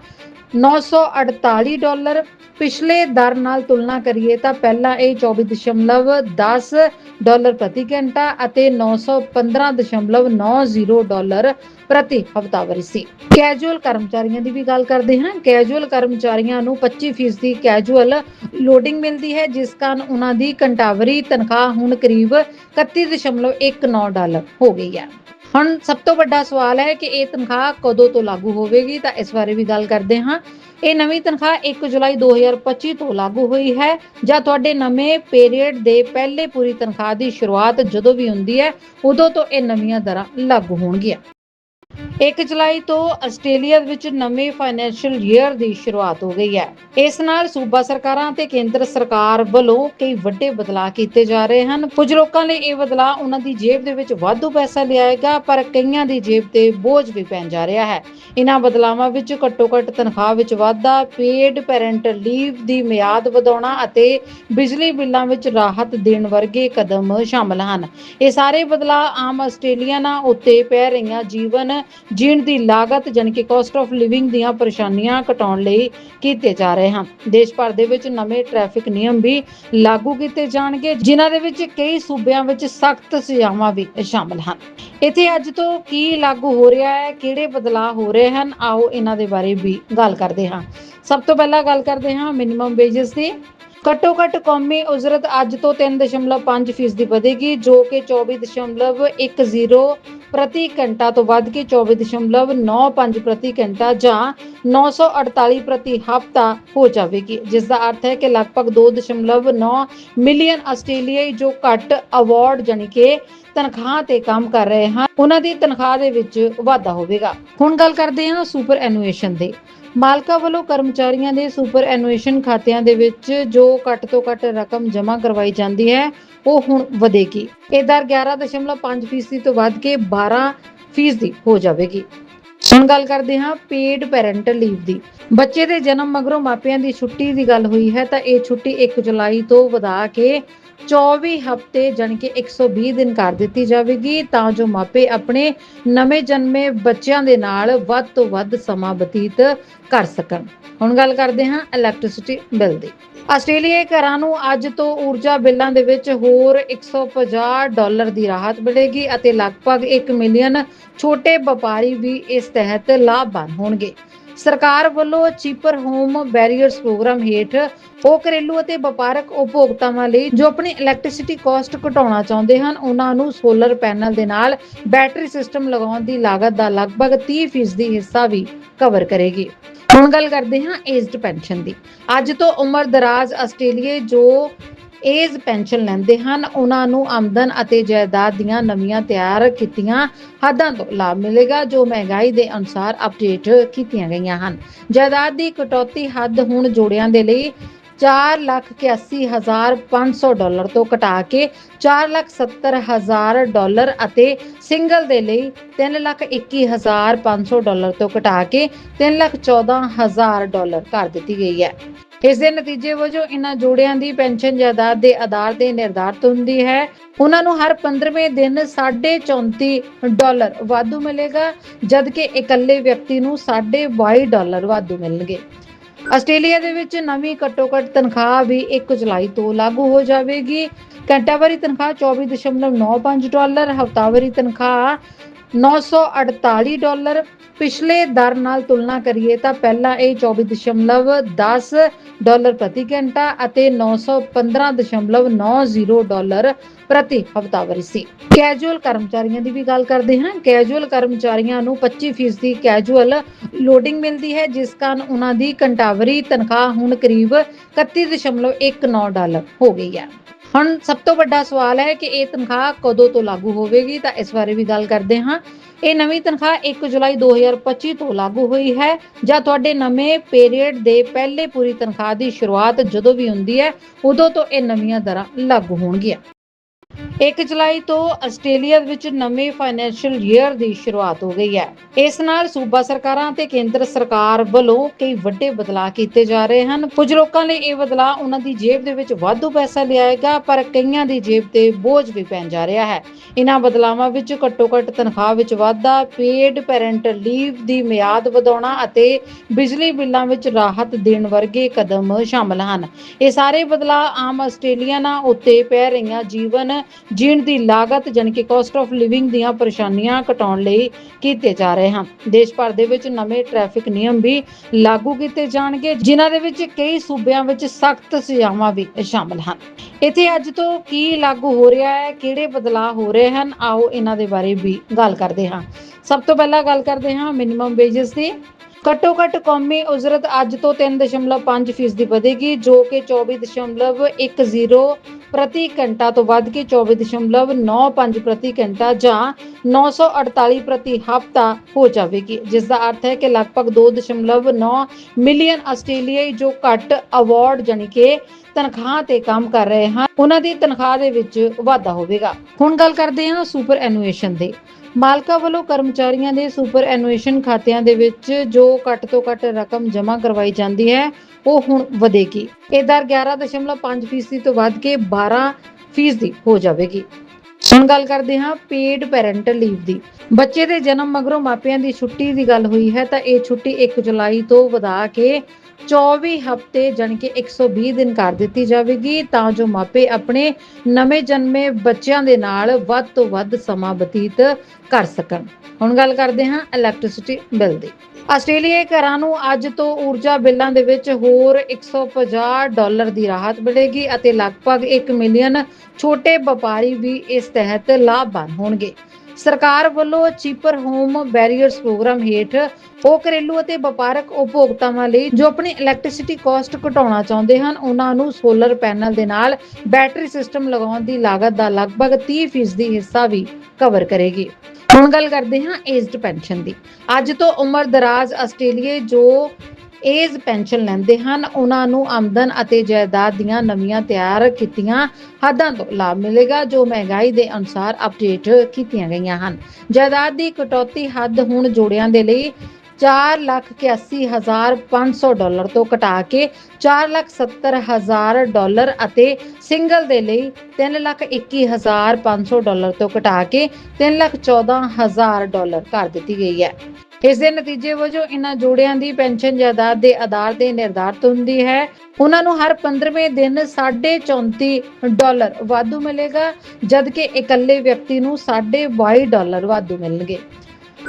948 ਡਾਲਰ। ਪਿਛਲੇ ਦਰ ਨਾਲ ਤੁਲਨਾ ਕਰੀਏ ਤਾਂ ਪਹਿਲਾਂ ਇਹ 24.10 ਡਾਲਰ ਪ੍ਰਤੀ ਘੰਟਾ ਅਤੇ 915.90 ਡਾਲਰ ਪ੍ਰਤੀ ਹਫ਼ਤਾਵਾਰੀ ਸੀ। ਕੈਜੂਅਲ ਕਰਮਚਾਰੀਆਂ ਦੀ ਵੀ ਗੱਲ ਕਰਦੇ ਹਾਂ। ਕੈਜੂਅਲ ਕਰਮਚਾਰੀਆਂ ਨੂੰ 25% ਦੀ ਕੈਜੂਅਲ ਲੋਡਿੰਗ ਮਿਲਦੀ ਹੈ, ਜਿਸ ਕਾਰਨ ਉਹਨਾਂ ਦੀ ਘੰਟਾਵਰੀ ਤਨਖਾਹ ਹੁਣ ਕਰੀਬ 31.19 ਡਾਲਰ ਹੋ ਗਈ ਹੈ। ਹੁਣ ਸਭ ਤੋਂ ਵੱਡਾ ਸਵਾਲ ਹੈ ਕਿ ਇਹ ਤਨਖਾਹ ਕਦੋਂ ਤੋਂ ਲਾਗੂ ਹੋਵੇਗੀ? ਤਾਂ ਇਸ ਬਾਰੇ ਵੀ ਗੱਲ ਕਰਦੇ ਹਾਂ। ਇਹ ਨਵੀਂ ਤਨਖਾਹ 1 ਜੁਲਾਈ 2025 ਤੋਂ ਲਾਗੂ ਹੋਈ ਹੈ ਜਾਂ ਤੁਹਾਡੇ ਨਵੇਂ ਪੀਰੀਅਡ ਦੇ ਪਹਿਲੇ ਪੂਰੀ ਤਨਖਾਹ ਦੀ ਸ਼ੁਰੂਆਤ ਜਦੋਂ ਵੀ ਹੁੰਦੀ ਹੈ, ਉਦੋਂ ਤੋਂ ਇਹ ਨਵੀਆਂ ਦਰਾਂ ਲਾਗੂ ਹੋਣਗੀਆਂ। 1 ਜੁਲਾਈ ਤੋਂ ਆਸਟ੍ਰੇਲੀਆ ਵਿੱਚ ਨਵੇਂ ਫਾਈਨੈਂਸ਼ੀਅਲ ਈਅਰ ਦੀ ਸ਼ੁਰੂਆਤ ਹੋ ਗਈ ਹੈ। ਇਸ ਨਾਲ ਸੂਬਾ ਸਰਕਾਰਾਂ ਤੇ ਕੇਂਦਰ ਸਰਕਾਰ ਵੱਲੋਂ ਕਈ ਵੱਡੇ ਬਦਲਾਅ ਕੀਤੇ ਜਾ ਰਹੇ ਹਨ। ਕੁਝ ਲੋਕਾਂ ਲਈ ਇਹ ਬਦਲਾਅ ਉਹਨਾਂ ਦੀ ਜੇਬ ਦੇ ਵਿੱਚ ਵਾਧੂ ਪੈਸਾ ਲਿਆਏਗਾ, ਪਰ ਕਈਆਂ ਦੀ ਜੇਬ ਤੇ ਬੋਝ ਵੀ ਪੈਣ ਜਾ ਰਿਹਾ ਹੈ। ਇਹਨਾਂ ਬਦਲਾਵਾਂ ਵਿੱਚ ਘੱਟੋ-ਘੱਟ ਤਨਖਾਹ ਵਿੱਚ ਵਾਧਾ, ਪੇਡ ਪੈਰੈਂਟਲ ਲੀਵ ਦੀ ਮਿਆਦ ਵਧਾਉਣਾ ਅਤੇ ਬਿਜਲੀ ਬਿੱਲਾਂ ਵਿੱਚ ਰਾਹਤ ਦੇਣ ਵਰਗੇ ਕਦਮ ਸ਼ਾਮਲ ਹਨ। ਇਹ ਸਾਰੇ ਬਦਲਾਅ ਆਮ ਆਸਟ੍ਰੇਲੀਆਨਾਂ ਉੱਤੇ ਪੈ ਰਹੀਆਂ ਜੀਵਨ ਜੀਣ ਦੀ ਲਾਗਤ ਜਾਣੀ ਕਿ ਕਾਸਟ ਆਫ ਲਿਵਿੰਗ ਦੀਆਂ ਪਰੇਸ਼ਾਨੀਆਂ ਘਟਾਉਣ ਲਈ ਕੀਤੇ ਜਾ ਰਹੇ ਹਨ। ਦੇਸ਼ ਭਰ ਦੇ ਵਿੱਚ ਨਵੇਂ ਟ੍ਰੈਫਿਕ ਨਿਯਮ ਵੀ ਲਾਗੂ ਕੀਤੇ ਜਾਣਗੇ, ਜਿਨ੍ਹਾਂ ਦੇ ਵਿੱਚ ਕਈ ਸੂਬਿਆਂ ਵਿੱਚ ਸਖਤ ਸਜ਼ਾਵਾਂ ਵੀ ਸ਼ਾਮਲ ਹਨ। ਇੱਥੇ ਅੱਜ ਤੋਂ ਕੀ ਲਾਗੂ ਹੋ ਰਿਹਾ ਹੈ, ਕਿਹੜੇ ਬਦਲਾਅ ਹੋ ਰਹੇ ਹਨ, ਆਓ ਇਹਨਾਂ ਦੇ ਬਾਰੇ ਵੀ ਗੱਲ ਕਰਦੇ ਹਾਂ। ਸਭ ਤੋਂ ਪਹਿਲਾਂ ਗੱਲ ਕਰਦੇ ਹਾਂ ਮਿਨੀਮਮ ਵੇਜਸ ਦੀ। ਘੱਟੋ ਘੱਟ ਕੌਮੀ ਉਜਰਤ ਅੱਜ ਤੋਂ 3.5% ਫੀਸਦੀ ਵਧੇਗੀ, ਜੋ ਕਿ 24.10 ਪ੍ਰਤੀ ਘੰਟਾ ਤੋਂ ਵੱਧ ਕੇ 24.95 ਪ੍ਰਤੀ ਘੰਟਾ ਜਾਂ 948 ਪ੍ਰਤੀ ਹਫ਼ਤਾ ਹੋ ਜਾਵੇਗੀ। ਜਿਸ ਦਾ ਅਰਥ ਹੈ ਕਿ ਲਗਭਗ 2.9 ਮਿਲੀਅਨ ਆਸਟ੍ਰੇਲੀਆਈ ਜੋ ਘੱਟ ਅਵਾਰਡ ਜਾਣੀ ਕਿ ਤਨਖਾਹ ਤੇ ਕੰਮ ਕਰ ਰਹੇ ਹਨ, ਉਹਨਾਂ ਦੀ ਤਨਖਾਹ ਦੇ ਵਿੱਚ ਵਾਧਾ ਹੋਵੇਗਾ। ਹੁਣ ਗੱਲ ਕਰਦੇ ਹਾਂ ਸੁਪਰ ਐਨੂਏਸ਼ਨ ਦੀ। ਮਾਲਕਾਂ ਵੱਲੋਂ ਕਰਮਚਾਰੀਆਂ ਦੇ ਸੁਪਰ ਐਨੂਏਸ਼ਨ ਖਾਤਿਆਂ ਦੇ ਵਿੱਚ ਜੋ ਘੱਟ ਤੋਂ ਘੱਟ ਰਕਮ ਜਮ੍ਹਾਂ ਕਰਵਾਈ ਜਾਂਦੀ ਹੈ, ਉਹ ਹੁਣ ਵਧੇਗੀ। ਇਹ ਦਰ 11.5% ਤੋਂ ਵੱਧ ਕੇ 12 ਫੀਸਦੀ ਹੋ ਜਾਵੇਗੀ। ਹੁਣ ਗੱਲ ਕਰਦੇ ਹਾਂ ਪੇਡ ਪੈਰੈਂਟਲ ਲੀਵ ਦੀ। ਬੱਚੇ ਦੇ ਜਨਮ ਮਗਰੋਂ ਮਾਪਿਆਂ ਦੀ ਛੁੱਟੀ ਦੀ ਗੱਲ ਹੋਈ ਹੈ ਤਾਂ ਇਹ ਛੁੱਟੀ 1 ਜੁਲਾਈ ਤੋਂ ਵਧਾ ਕੇ 24 ਹਫ਼ਤੇ ਜਾਣੀ ਕਿ 120 ਦਿਨ ਕਰ ਦਿੱਤੀ ਜਾਵੇਗੀ, ਤਾਂ ਜੋ ਮਾਪੇ ਆਪਣੇ ਨਵੇਂ ਜਨਮੇ ਬੱਚਿਆਂ ਦੇ ਨਾਲ ਵੱਧ ਤੋਂ ਵੱਧ ਸਮਾਂ ਬਤੀਤ ਕਰ ਸਕਣ। ਹੁਣ ਗੱਲ ਕਰਦੇ ਹਾਂ ਇਲੈਕਟ੍ਰਿਸਿਟੀ ਬਿੱਲ ਦੀ। ਆਸਟ੍ਰੇਲੀਆਈ ਘਰਾਂ ਨੂੰ ਅੱਜ ਤੋਂ ਊਰਜਾ ਬਿੱਲਾਂ ਦੇ ਵਿੱਚ ਹੋਰ 150 ਡਾਲਰ ਦੀ ਰਾਹਤ ਮਿਲੇਗੀ ਅਤੇ ਲਗਭਗ 1 ਮਿਲੀਅਨ ਛੋਟੇ ਵਪਾਰੀ ਵੀ ਇਸ ਤਹਿਤ ਲਾਭਵਾਨ ਹੋਣਗੇ। ਸਰਕਾਰ ਵੱਲੋਂ ਚੀਪਰ ਹੋਮ ਬੈਰੀਅਰਸ ਪ੍ਰੋਗਰਾਮ ਹੇਠ ਉਹ ਘਰੇਲੂ ਅਤੇ ਵਪਾਰਕ ਉਪਭੋਗਤਾਵਾਂ ਲਈ ਜੋ ਆਪਣੀ ਇਲੈਕਟ੍ਰਿਸਿਟੀ ਕਾਸਟ ਘਟਾਉਣਾ ਚਾਹੁੰਦੇ ਹਨ, ਉਹਨਾਂ ਨੂੰ ਸੋਲਰ ਪੈਨਲ ਦੇ ਨਾਲ ਬੈਟਰੀ ਸਿਸਟਮ ਲਗਾਉਣ ਦੀ ਲਾਗਤ ਦਾ ਲਗਭਗ 30% ਦੀ ਹਿੱਸਾ ਵੀ ਕਵਰ ਕਰੇਗੀ। ਹੁਣ ਗੱਲ ਕਰਦੇ ਹਾਂ ਏਜਡ ਪੈਨਸ਼ਨ ਦੀ। ਅੱਜ ਤੋਂ ਉਮਰ ਦਰਾਜ਼ ਆਸਟ੍ਰੇਲੀਆ ਜੋ ਏਜ ਪੈਨਸ਼ਨ ਲੈਂਦੇ ਹਨ। ਉਹਨਾਂ ਨੂੰ ਆਮਦਨ ਅਤੇ ਜਾਇਦਾਦ ਦੀਆਂ ਨਵੀਆਂ ਤਿਆਰ ਕੀਤੀਆਂ ਹੱਦਾਂ ਤੋਂ ਲਾਭ ਮਿਲੇਗਾ, ਜੋ ਮਹਿੰਗਾਈ ਦੇ ਅਨੁਸਾਰ ਅਪਡੇਟ ਕੀਤੀਆਂ ਗਈਆਂ ਹਨ। ਜਾਇਦਾਦ ਦੀ ਕਟੌਤੀ ਹੱਦ ਹੁਣ ਜੋੜਿਆਂ ਦੇ ਲਈ 481500 ਡਾਲਰ ਤੋਂ ਘਟਾ ਕੇ 470000 ਡਾਲਰ ਅਤੇ ਸਿੰਗਲ ਦੇ ਲਈ 321500 ਡਾਲਰ ਤੋਂ ਘਟਾ ਕੇ 314000 ਡਾਲਰ ਕਰ ਦਿੱਤੀ ਗਈ ਹੈ। ਇਸ ਦੇ ਨਤੀਜੇ ਵਜੋਂ ਇਨ੍ਹਾਂ ਜੋੜਿਆਂ ਦੀ ਪੈਨਸ਼ਨ ਜਾਇਦਾਦ ਦੇ ਆਧਾਰ ਤੇ ਨਿਰਧਾਰਤ ਹੁੰਦੀ ਹੈ। ਉਹਨਾਂ ਨੂੰ ਹਰ 15ਵੇਂ ਦਿਨ 34.5 ਡਾਲਰ ਵਾਧੂ ਮਿਲੇਗਾ, ਜਦਕਿ ਇਕੱਲੇ ਵਿਅਕਤੀ ਨੂੰ 22 ਡਾਲਰ ਵਾਧੂ ਮਿਲਣਗੇ। ਆਸਟ੍ਰੇਲੀਆ ਦੇ ਵਿੱਚ ਨਵੀਂ ਘੱਟੋ-ਘੱਟ ਤਨਖਾਹ ਵੀ 1 ਜੁਲਾਈ ਤੋਂ ਲਾਗੂ ਹੋ ਜਾਵੇਗੀ। ਘੰਟਾਵਾਰੀ ਤਨਖਾਹ 24.95 ਡਾਲਰ, ਹਫ਼ਤਾਵਾਰੀ ਤਨਖਾਹ 948 ਡਾਲਰ ਪਿਛਲੇ ਦਰ ਨਾਲ ਤੁਲਨਾ ਕਰੀਏ ਤਾਂ ਪਹਿਲਾਂ ਇਹ 24.10 ਡਾਲਰ ਪ੍ਰਤੀ ਘੰਟਾ ਅਤੇ 915.90 ਡਾਲਰ ਪ੍ਰਤੀ ਹਫ਼ਤਾਵਾਰੀ ਸੀ। ਕੈਜੂਅਲ ਕਰਮਚਾਰੀਆਂ ਦੀ ਵੀ ਗੱਲ ਕਰਦੇ ਹਾਂ। ਕੈਜੂਅਲ ਕਰਮਚਾਰੀਆਂ ਨੂੰ 25% ਦੀ ਕੈਜੂਅਲ ਲੋਡਿੰਗ ਮਿਲਦੀ ਹੈ, ਜਿਸ ਕਾਰਨ ਉਹਨਾਂ ਦੀ ਘੰਟਾਵਰੀ ਤਨਖਾਹ ਹੁਣ ਕਰੀਬ 31.19 ਡਾਲਰ ਹੋ ਗਈ ਹੈ। ਹੁਣ ਸਭ ਤੋਂ ਵੱਡਾ ਸਵਾਲ ਹੈ ਕਿ ਇਹ ਤਨਖਾਹ ਕਦੋਂ ਤੋਂ ਲਾਗੂ ਹੋਵੇਗੀ? ਤਾਂ ਇਸ ਬਾਰੇ ਵੀ ਗੱਲ ਕਰਦੇ ਹਾਂ। ਇਹ ਨਵੀਂ ਤਨਖਾਹ 1 ਜੁਲਾਈ 2025 ਤੋਂ ਲਾਗੂ ਹੋਈ ਹੈ। ਜਾਂ ਤੁਹਾਡੇ ਨਵੇਂ ਪੀਰੀਅਡ ਦੇ ਪਹਿਲੇ ਪੂਰੀ ਤਨਖਾਹ ਦੀ ਸ਼ੁਰੂਆਤ ਜਦੋਂ ਵੀ ਹੁੰਦੀ ਹੈ, ਉਦੋਂ ਤੋਂ ਇਹ ਨਵੀਆਂ ਦਰਾਂ ਲਾਗੂ ਹੋਣਗੀਆਂ। 1 ਜੁਲਾਈ ਤੋਂ ਆਸਟ੍ਰੇਲੀਆ ਵਿੱਚ ਨਵੇਂ ਫਾਈਨੈਂਸ਼ੀਅਲ ਈਅਰ ਦੀ ਸ਼ੁਰੂਆਤ ਹੋ ਗਈ ਹੈ। ਇਸ ਨਾਲ ਸੂਬਾ ਸਰਕਾਰਾਂ ਤੇ ਕੇਂਦਰ ਸਰਕਾਰ ਵੱਲੋਂ ਕਈ ਵੱਡੇ ਬਦਲਾਅ ਕੀਤੇ ਜਾ ਰਹੇ ਹਨ। ਕੁਝ ਲੋਕਾਂ ਲਈ ਇਹ ਬਦਲਾਅ ਉਹਨਾਂ ਦੀ ਜੇਬ ਦੇ ਵਿੱਚ ਵਾਧੂ ਪੈਸਾ ਲਿਆਏਗਾ, ਪਰ ਕਈਆਂ ਦੀ ਜੇਬ ਤੇ ਬੋਝ ਵੀ ਪੈਣ ਜਾ ਰਿਹਾ ਹੈ। ਇਹਨਾਂ ਬਦਲਾਵਾਂ ਵਿੱਚ ਘੱਟੋ-ਘੱਟ ਤਨਖਾਹ ਵਿੱਚ ਵਾਧਾ, ਪੇਡ ਪੈਰੈਂਟਲ ਲੀਵ ਦੀ ਮਿਆਦ ਵਧਾਉਣਾ ਅਤੇ ਬਿਜਲੀ ਬਿੱਲਾਂ ਵਿੱਚ ਰਾਹਤ ਦੇਣ ਵਰਗੇ ਕਦਮ ਸ਼ਾਮਲ ਹਨ। ਇਹ ਸਾਰੇ ਬਦਲਾਅ ਆਮ ਆਸਟ੍ਰੇਲੀਅਨਾਂ ਉੱਤੇ ਪੈ ਰਹੀਆਂ ਜੀਵਨ ਜੀਣ ਦੀ ਲਾਗਤ ਜਾਣੀ ਕਿ ਕਾਸਟ ਆਫ ਲਿਵਿੰਗ ਦੀਆਂ ਪਰੇਸ਼ਾਨੀਆਂ ਘਟਾਉਣ ਲਈ ਕੀਤੇ ਜਾ ਰਹੇ ਹਨ। ਦੇਸ਼ ਭਰ ਦੇ ਵਿੱਚ ਨਵੇਂ ਟ੍ਰੈਫਿਕ ਨਿਯਮ ਵੀ ਲਾਗੂ ਕੀਤੇ ਜਾਣਗੇ, ਜਿਨ੍ਹਾਂ ਦੇ ਵਿੱਚ ਕਈ ਸੂਬਿਆਂ ਵਿੱਚ ਸਖਤ ਸਜ਼ਾਵਾਂ ਵੀ ਸ਼ਾਮਲ ਹਨ। ਇੱਥੇ ਅੱਜ ਤੋਂ ਕੀ ਲਾਗੂ ਹੋ ਰਿਹਾ ਹੈ, ਕਿਹੜੇ ਬਦਲਾਅ ਹੋ ਰਹੇ ਹਨ, ਆਓ ਇਹਨਾਂ ਦੇ ਬਾਰੇ ਵੀ ਗੱਲ ਕਰਦੇ ਹਾਂ। ਸਭ ਤੋਂ ਪਹਿਲਾਂ ਗੱਲ ਕਰਦੇ ਹਾਂ ਮਿਨੀਮਮ ਵੇਜਸ ਦੀ। ਘੱਟੋ ਘੱਟ ਕੌਮੀ ਉਜਰਤ ਅੱਜ ਤੋਂ 3.5% ਫੀਸਦੀ ਵਧੇਗੀ, ਜੋ ਕਿ 24.10 ਪ੍ਰਤੀ ਘੰਟਾ ਤੋਂ ਵੱਧ ਕੇ 24.95 ਪ੍ਰਤੀ ਘੰਟਾ ਜਾਂ 948 ਪ੍ਰਤੀ ਹਫ਼ਤਾ ਹੋ ਜਾਵੇਗੀ। ਜਿਸ ਦਾ ਅਰਥ ਹੈ ਕਿ ਲਗਭਗ 2.9 ਮਿਲੀਅਨ ਆਸਟ੍ਰੇਲੀਆਈ ਜੋ ਘੱਟ ਅਵਾਰਡ ਜਾਨੀ ਕਿ ਤਨਖਾਹ ਤੇ ਕੰਮ ਕਰ ਰਹੇ ਹਨ, ਉਹਨਾਂ ਦੀ ਤਨਖਾਹ ਦੇ ਵਿੱਚ ਵਾਧਾ ਹੋਵੇਗਾ। ਹੁਣ ਗੱਲ ਕਰਦੇ ਹਾਂ ਸੁਪਰ ਐਨੂਏਸ਼ਨ ਦੀ। ਮਾਲਕਾਂ ਵੱਲੋਂ ਕਰਮਚਾਰੀਆਂ ਦੇ ਸੁਪਰ ਐਨੂਏਸ਼ਨ ਖਾਤਿਆਂ ਦੇ ਵਿੱਚ ਜੋ ਘੱਟ ਤੋਂ ਘੱਟ ਰਕਮ ਜਮ੍ਹਾਂ ਕਰਵਾਈ ਜਾਂਦੀ ਹੈ, ਉਹ ਹੁਣ ਵਧੇਗੀ। ਇਹ ਦਰ 11.5% ਤੋਂ ਵੱਧ ਕੇ 12% ਹੋ ਜਾਵੇਗੀ। ਹੁਣ ਗੱਲ ਕਰਦੇ ਹਾਂ ਪੇਡ ਪੈਰੈਂਟਲ ਲੀਵ ਦੀ। ਬੱਚੇ ਦੇ ਜਨਮ ਮਗਰੋਂ ਮਾਪਿਆਂ ਦੀ ਛੁੱਟੀ ਦੀ ਗੱਲ ਹੋਈ ਹੈ ਤਾਂ ਇਹ ਛੁੱਟੀ 1 ਜੁਲਾਈ ਤੋਂ ਵਧਾ ਕੇ 24 ਹਫ਼ਤੇ ਜਾਣੀ ਕਿ 120 ਦਿਨ ਕਰ ਦਿੱਤੀ ਜਾਵੇਗੀ, ਤਾਂ ਜੋ ਮਾਪੇ ਆਪਣੇ ਨਵੇਂ ਜਨਮੇ ਬੱਚਿਆਂ ਦੇ ਨਾਲ ਵੱਧ ਤੋਂ ਵੱਧ ਸਮਾਂ ਬਤੀਤ ਕਰ ਸਕਣ। ਹੁਣ ਗੱਲ ਕਰਦੇ ਹਾਂ ਇਲੈਕਟ੍ਰਿਸਿਟੀ ਬਿੱਲ ਦੀ। ਆਸਟ੍ਰੇਲੀਆਈ ਘਰਾਂ ਨੂੰ ਅੱਜ ਤੋਂ ਊਰਜਾ ਬਿੱਲਾਂ ਦੇ ਵਿੱਚ ਹੋਰ 150 ਡਾਲਰ ਦੀ ਰਾਹਤ ਮਿਲੇਗੀ ਅਤੇ ਲਗਭਗ 1 ਮਿਲੀਅਨ ਛੋਟੇ ਵਪਾਰੀ ਵੀ ਇਸ ਤਹਿਤ ਲਾਭਵਾਨ ਹੋਣਗੇ। ਸਰਕਾਰ ਵੱਲੋਂ ਚੀਪਰ ਹੋਮ ਬੈਰੀਅਰਸ ਪ੍ਰੋਗਰਾਮ ਹੇਠ ਉਹ ਘਰੇਲੂ ਅਤੇ ਵਪਾਰਕ ਉਪਭੋਗਤਾਵਾਂ ਲਈ ਜੋ ਆਪਣੀ ਇਲੈਕਟ੍ਰਿਸਿਟੀ ਕਾਸਟ ਘਟਾਉਣਾ ਚਾਹੁੰਦੇ ਹਨ, ਉਹਨਾਂ ਨੂੰ ਸੋਲਰ ਪੈਨਲ ਦੇ ਨਾਲ ਬੈਟਰੀ ਸਿਸਟਮ ਲਗਾਉਣ ਦੀ ਲਾਗਤ ਦਾ ਲਗਭਗ 30% ਦੀ ਹਿੱਸਾ ਵੀ ਕਵਰ ਕਰੇਗੀ। ਹੁਣ ਗੱਲ ਕਰਦੇ ਹਾਂ ਏਜਡ ਪੈਨਸ਼ਨ ਦੀ। ਅੱਜ ਤੋਂ ਉਮਰ ਦਰਾਜ਼ ਆਸਟ੍ਰੇਲੀਆ ਜੋ ਏਜ ਪੈਨਸ਼ਨ ਲੈਂਦੇ ਹਨ। ਉਹਨਾਂ ਨੂੰ ਆਮਦਨ ਅਤੇ ਜਾਇਦਾਦ ਦੀਆਂ ਨਵੀਆਂ ਤਿਆਰ ਕੀਤੀਆਂ ਹੱਦਾਂ ਤੋਂ ਲਾਭ ਮਿਲੇਗਾ, ਜੋ ਮਹਿੰਗਾਈ ਦੇ ਅਨੁਸਾਰ ਅਪਡੇਟ ਕੀਤੀਆਂ ਗਈਆਂ ਹਨ। ਜਾਇਦਾਦ ਦੀ ਕਟੌਤੀ ਹੱਦ ਹੁਣ ਜੋੜਿਆਂ ਦੇ ਲਈ 481500 ਡਾਲਰ ਤੋਂ ਘਟਾ ਕੇ 470000 ਡਾਲਰ ਅਤੇ ਸਿੰਗਲ ਦੇ ਲਈ 321500 ਡਾਲਰ ਤੋਂ ਘਟਾ ਕੇ 314000 ਡਾਲਰ ਕਰ ਦਿੱਤੀ ਗਈ ਹੈ। ਇਸ ਦੇ ਨਤੀਜੇ ਵਜੋਂ ਇਨ੍ਹਾਂ ਜੋੜਿਆਂ ਦੀ ਪੈਨਸ਼ਨ ਜਾਇਦਾਦ ਦੇ ਆਧਾਰ ਤੇ ਨਿਰਧਾਰਤ ਹੁੰਦੀ ਹੈ। ਉਹਨਾਂ ਨੂੰ ਹਰ 15ਵੇਂ ਦਿਨ 34.5 ਡਾਲਰ ਵਾਧੂ ਮਿਲੇਗਾ, ਜਦਕਿ ਇਕੱਲੇ ਵਿਅਕਤੀ ਨੂੰ 22 ਡਾਲਰ ਵਾਧੂ ਮਿਲਣਗੇ।